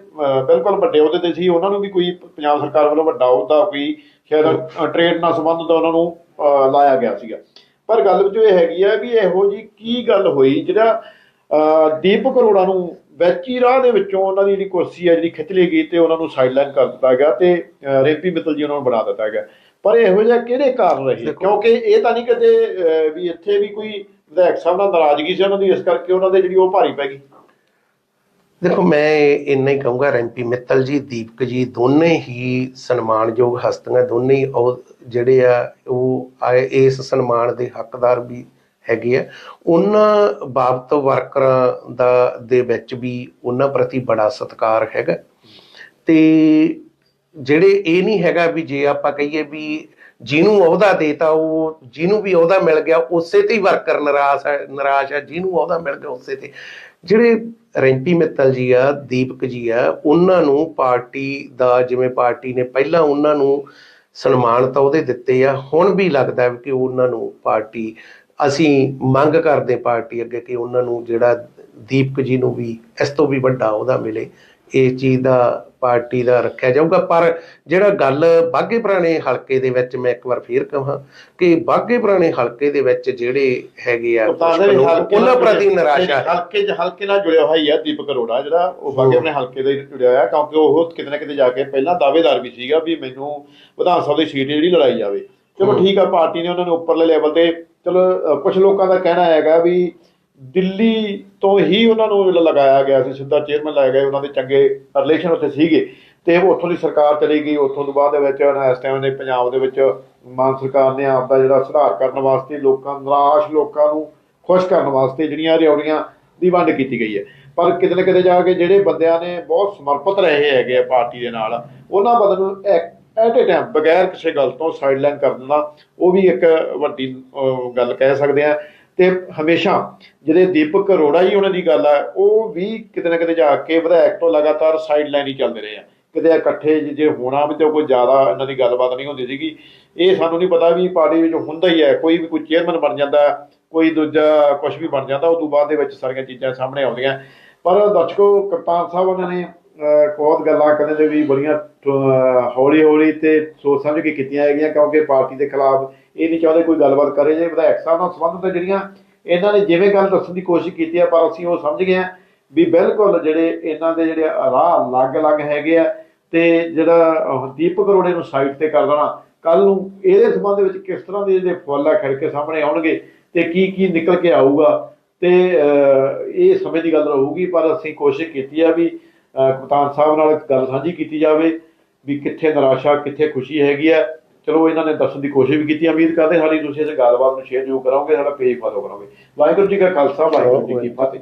ਬਿਲਕੁਲ ਵੱਡੇ ਅਹੁਦੇ ਤੇ ਸੀ। ਉਹਨਾਂ ਨੂੰ ਵੀ ਕੋਈ ਪੰਜਾਬ ਸਰਕਾਰ ਵੱਲੋਂ ਵੱਡਾ ਅਹੁਦਾ ਕੋਈ ਸ਼ਾਇਦ ਟ੍ਰੇਡ ਨਾਲ ਸੰਬੰਧ ਦਾ ਉਹਨਾਂ ਨੂੰ ਲਾਇਆ ਗਿਆ ਸੀਗਾ। ਪਰ ਗੱਲ ਵਿੱਚ ਇਹ ਹੈਗੀ ਆ ਵੀ ਇਹੋ ਜੀ ਕੀ ਗੱਲ ਹੋਈ ਜਿਹੜਾ ਦੀਪਕ ਅਰੋੜਾ ਨੂੰ ਵਿੱਚ ਰਾਹ ਦੇ ਵਿੱਚੋਂ ਉਹਨਾਂ ਦੀ ਜਿਹੜੀ ਕੁਰਸੀ ਹੈ ਜਿਹੜੀ ਖਿੱਚ ਲਈ ਗਈ ਤੇ ਉਹਨਾਂ ਨੂੰ ਸਾਈਡਲਾਈਨ ਕਰ ਦਿੱਤਾ ਗਿਆ ਤੇ ਰੇਪੀ ਮਿੱਤਲ ਜੀ ਉਹਨਾਂ ਨੂੰ ਬਣਾ ਦਿੱਤਾ ਗਿਆ। ਪਰ ਇਹੋ ਜਿਹਾ ਕਿਹੜੇ ਕਾਰਨ ਰਹੇ। ਕਿਉਂਕਿ ਇਹ ਤਾਂ ਨਹੀਂ ਕਿਤੇ ਅਹ, ਵੀ ਇੱਥੇ ਵੀ ਕੋਈ ਵਿਧਾਇਕ ਸਾਹਿਬ ਨਾਲ ਨਾਰਾਜ਼ਗੀ ਸੀ ਉਹਨਾਂ ਦੀ ਇਸ ਕਰਕੇ ਉਹਨਾਂ ਦੇ ਜਿਹੜੀ ਉਹ ਭਾਰੀ ਪੈ ਗਈ। ਦੇਖੋ, ਮੈਂ ਇੰਨਾ ਹੀ ਕਹੂੰਗਾ, ਰੈਂਪੀ ਮਿੱਤਲ ਜੀ, ਦੀਪਕ ਜੀ, ਦੋਨੇ ਹੀ ਸਨਮਾਨਯੋਗ ਹਸਤੀਆਂ, ਦੋਨੇ ਹੀ ਉਹ ਜਿਹੜੇ ਆ, ਉਹ ਆਏ ਇਸ ਸਨਮਾਨ ਦੇ ਹੱਕਦਾਰ ਵੀ ਹੈਗੇ ਆ। ਉਹਨਾਂ ਬਾਬਤ ਵਰਕਰਾਂ ਦਾ, ਦੇ ਵਿੱਚ ਵੀ ਉਹਨਾਂ ਪ੍ਰਤੀ ਬੜਾ ਸਤਿਕਾਰ ਹੈਗਾ। ਤੇ ਜਿਹੜੇ ਇਹ ਨਹੀਂ ਹੈਗਾ ਵੀ ਜੇ ਆਪਾਂ ਕਹੀਏ ਵੀ ਜਿਹਨੂੰ ਅਹੁਦਾ ਦੇਤਾ, ਉਹ ਜਿਹਨੂੰ ਵੀ ਅਹੁਦਾ ਮਿਲ ਗਿਆ, ਉਸੇ ਤੇ ਹੀ ਵਰਕਰ ਨਿਰਾਸ਼ ਹੈ ਨਿਰਾਸ਼ ਹੈ, ਜਿਹਨੂੰ ਅਹੁਦਾ ਮਿਲ ਗਿਆ, ਉਸੇ ਤੇ। ਜਿਹੜੇ ਰੈਂਪੀ ਮਿੱਤਲ ਜੀ ਆ, ਦੀਪਕ ਜੀ ਆ, ਉਹਨਾਂ ਨੂੰ ਪਾਰਟੀ ਦਾ ਜਿਵੇਂ ਪਾਰਟੀ ਨੇ ਪਹਿਲਾਂ ਉਹਨਾਂ ਨੂੰ ਸਨਮਾਨ ਤਾਂ ਉਹਦੇ ਦਿੱਤੇ ਆ, ਹੁਣ ਵੀ ਲੱਗਦਾ ਕਿ ਉਹਨਾਂ ਨੂੰ ਪਾਰਟੀ, ਅਸੀਂ ਮੰਗ ਕਰਦੇ ਪਾਰਟੀ ਅੱਗੇ ਕਿ ਉਹਨਾਂ ਨੂੰ ਜਿਹੜਾ ਦੀਪਕ ਜੀ ਨੂੰ ਵੀ, ਇਸ ਤੋਂ ਵੀ ਵੱਡਾ ਉਹਦਾ ਮਿਲੇ ਇਹ ਚੀਜ਼ ਦਾ ਪਾਰਟੀ ਦਾ ਰੱਖਿਆ ਜਾਊਗਾ ਪਰ ਜਿਹੜਾ ਗੱਲ ਬਾਗੇ ਪੁਰਾਣੇ ਹਲਕੇ ਦੇ ਵਿੱਚ ਮੈਂ ਇੱਕ ਵਾਰ ਫੇਰ ਕਹਾਂ ਕਿ ਬਾਗੇ ਪੁਰਾਣੇ ਹਲਕੇ ਦੇ ਵਿੱਚ ਜਿਹੜੇ ਹੈਗੇ ਆ ਉਹਨਾਂ ਪ੍ਰਤੀ ਨਿਰਾਸ਼ਾ। ਹਲਕੇ ਚ ਹਲਕੇ ਨਾਲ ਜੁੜਿਆ ਹੋਇਆ ਹੀ ਦੀਪਕ ਅਰੋੜਾ ਜਿਹੜਾ ਉਹ ਹਮ। ਆਪਣੇ ਹਲਕੇ ਦੇ ਜੁੜਿਆ ਹੋਇਆ ਕਿਉਂਕਿ ਉਹ ਕਿਤੇ ਨਾ ਕਿਤੇ ਜਾ ਕੇ ਪਹਿਲਾਂ ਦਾਅਵੇਦਾਰ ਵੀ ਸੀਗਾ ਵੀ ਮੈਨੂੰ ਵਿਧਾਨ ਸਭਾ ਦੀ ਸੀਟ ਜਿਹੜੀ ਲੜਾਈ ਜਾਵੇ ਚਲੋ। ਠੀਕ ਆ ਪਾਰਟੀ ਨੇ ਉਹਨਾਂ ਨੂੰ ਉੱਪਰਲੇ ਲੈਵਲ ਤੇ ਚਲੋ ਕੁਝ ਲੋਕਾਂ ਦਾ ਕਹਿਣਾ ਹੈਗਾ ਵੀ ਦਿੱਲੀ ਤੋਂ ਹੀ ਉਹਨਾਂ ਨੂੰ ਜਿਹੜਾ ਲਗਾਇਆ ਗਿਆ ਸੀ, ਸਿੱਧਾ ਚੇਅਰਮੈਨ ਲਾਇਆ ਗਿਆ ਉਹਨਾਂ ਦੇ ਚੰਗੇ ਰਿਲੇਸ਼ਨ ਉੱਥੇ ਸੀਗੇ। ਤੇ ਉੱਥੋਂ ਦੀ ਸਰਕਾਰ ਚਲੀ ਗਈ, ਉੱਥੋਂ ਤੋਂ ਬਾਅਦ ਦੇ ਵਿੱਚ ਇਸ ਟਾਈਮ ਦੇ ਪੰਜਾਬ ਦੇ ਵਿੱਚ ਮਾਨ ਸਰਕਾਰ ਨੇ ਆਪ ਦਾ ਜਿਹੜਾ ਸੁਧਾਰ ਕਰਨ ਵਾਸਤੇ ਲੋਕਾਂ, ਨਿਰਾਸ਼ ਲੋਕਾਂ ਨੂੰ ਖੁਸ਼ ਕਰਨ ਵਾਸਤੇ ਜਿਹੜੀਆਂ ਰਿਉੜੀਆਂ ਦੀ ਵੰਡ ਕੀਤੀ ਗਈ ਹੈ। ਪਰ ਕਿਤੇ ਨਾ ਕਿਤੇ ਜਾ ਕੇ ਜਿਹੜੇ ਬੰਦਿਆਂ ਨੇ ਬਹੁਤ ਸਮਰਪਿਤ ਰਹੇ ਹੈਗੇ ਆ ਪਾਰਟੀ ਦੇ ਨਾਲ, ਉਹਨਾਂ ਬੰਦੇ ਨੂੰ ਐਟ ਏ ਟਾਈਮ ਬਗੈਰ ਕਿਸੇ ਗੱਲ ਤੋਂ ਸਾਈਡਲਾਈਨ ਕਰ ਦੇਣਾ, ਉਹ ਵੀ ਇੱਕ ਵੱਡੀ ਗੱਲ ਕਹਿ ਸਕਦੇ ਆ। ਤੇ ਹਮੇਸ਼ਾ ਜਿਹੜੇ ਦੀਪਕ ਅਰੋੜਾ ਜੀ ਉਹਨਾਂ ਦੀ ਗੱਲ ਆ, ਉਹ ਵੀ ਕਿਤੇ ਨਾ ਕਿਤੇ ਜਾ ਕੇ ਵਿਧਾਇਕ ਤੋਂ ਲਗਾਤਾਰ ਸਾਈਡ ਲਾਈਨ ਹੀ ਚੱਲਦੇ ਰਹੇ ਆ। ਕਿਤੇ ਇਕੱਠੇ ਜੇ- ਜੇ ਹੋਣਾ ਵੀ ਤੇ ਕੋਈ ਜ਼ਿਆਦਾ ਇਹਨਾਂ ਦੀ ਗੱਲਬਾਤ ਨਹੀਂ ਹੁੰਦੀ ਸੀਗੀ। ਇਹ ਸਾਨੂੰ ਨਹੀਂ ਪਤਾ ਵੀ ਪਾਰਟੀ ਵਿੱਚ ਹੁੰਦਾ ਹੀ ਹੈ, ਕੋਈ ਵੀ ਕੋਈ ਚੇਅਰਮੈਨ ਬਣ ਜਾਂਦਾ, ਕੋਈ ਦੂਜਾ ਕੁਝ ਵੀ ਬਣ ਜਾਂਦਾ ਉਸ ਤੋਂ ਬਾਅਦ ਦੇ ਵਿੱਚ ਸਾਰੀਆਂ ਚੀਜ਼ਾਂ ਸਾਹਮਣੇ ਆਉਂਦੀਆਂ। ਪਰ ਦਰਸ਼ਕੋ ਕਪਤਾਨ ਸਾਹਿਬ ਉਹਨਾਂ ਨੇ ਬਹੁਤ ਗੱਲਾਂ ਕਹਿੰਦੇ ਵੀ ਬੜੀਆਂ ਹੌਲੀ ਹੌਲੀ ਤੇ ਸੋਚ ਸਮਝ ਕੇ ਕੀਤੀਆਂ ਹੈਗੀਆਂ ਕਿਉਂਕਿ ਪਾਰਟੀ ਦੇ ਖਿਲਾਫ ਇਹ ਨਹੀਂ ਚਾਹੁੰਦੇ ਕੋਈ ਗੱਲਬਾਤ ਕਰੇ ਜੇ ਵਿਧਾਇਕ ਸਾਹਿਬ ਨਾਲ ਸੰਬੰਧਿਤ ਜਿਹੜੀਆਂ ਇਹਨਾਂ ਨੇ ਜਿਵੇਂ ਗੱਲ ਦੱਸਣ ਦੀ ਕੋਸ਼ਿਸ਼ ਕੀਤੀ ਹੈ ਪਰ ਅਸੀਂ ਉਹ ਸਮਝ ਗਏ ਹਾਂ ਵੀ ਬਿਲਕੁਲ ਜਿਹੜੇ ਇਹਨਾਂ ਦੇ ਜਿਹੜੇ ਰਾਹ ਅਲੱਗ-ਅਲੱਗ ਹੈਗੇ ਆ ਤੇ ਜਿਹੜਾ ਅਹ, ਦੀਪਕ ਰੋੜੇ ਨੂੰ ਸਾਈਡ ਤੇ ਕਰ ਦੇਣਾ ਕੱਲ ਨੂੰ ਇਹਦੇ ਸੰਬੰਧ ਵਿੱਚ ਕਿਸ ਤਰ੍ਹਾਂ ਦੇ ਜਿਹੜੇ ਫੁੱਲ ਆ ਖਿੜਕੇ ਸਾਹਮਣੇ ਆਉਣਗੇ ਤੇ ਕੀ ਕੀ ਨਿਕਲ ਕੇ ਆਊਗਾ ਤੇ ਇਹ ਸਮੇਂ ਦੀ ਗੱਲ ਰਹੂਗੀ ਪਰ ਅਸੀਂ ਕੋਸ਼ਿਸ਼ ਕੀਤੀ ਆ ਵੀ ਕਪਤਾਨ ਸਾਹਿਬ ਨਾਲ ਗੱਲ ਸਾਂਝੀ ਕੀਤੀ ਜਾਵੇ ਵੀ ਕਿੱਥੇ ਨਿਰਾਸ਼ਾ ਕਿੱਥੇ ਖੁਸ਼ੀ ਹੈਗੀ ਆ। ਚਲੋ ਇਹਨਾਂ ਨੇ ਦੱਸਣ ਦੀ ਕੋਸ਼ਿਸ਼ ਵੀ ਕੀਤੀ ਉਮੀਦ ਕਰਦੇ ਸਾਡੀ ਤੁਸੀਂ ਇਸ ਗੱਲਬਾਤ ਨੂੰ ਸ਼ੇਅਰ ਜ਼ਰੂਰ ਕਰੋਗੇ ਸਾਡਾ ਪੇਜ ਫਾਲੋ ਕਰੋਗੇ ਵਾਹਿਗੁਰੂ ਜੀ ਕਾ ਖਾਲਸਾ ਵਾਹਿਗੁਰੂ ਜੀ ਕੀ ਫਤਿਹ।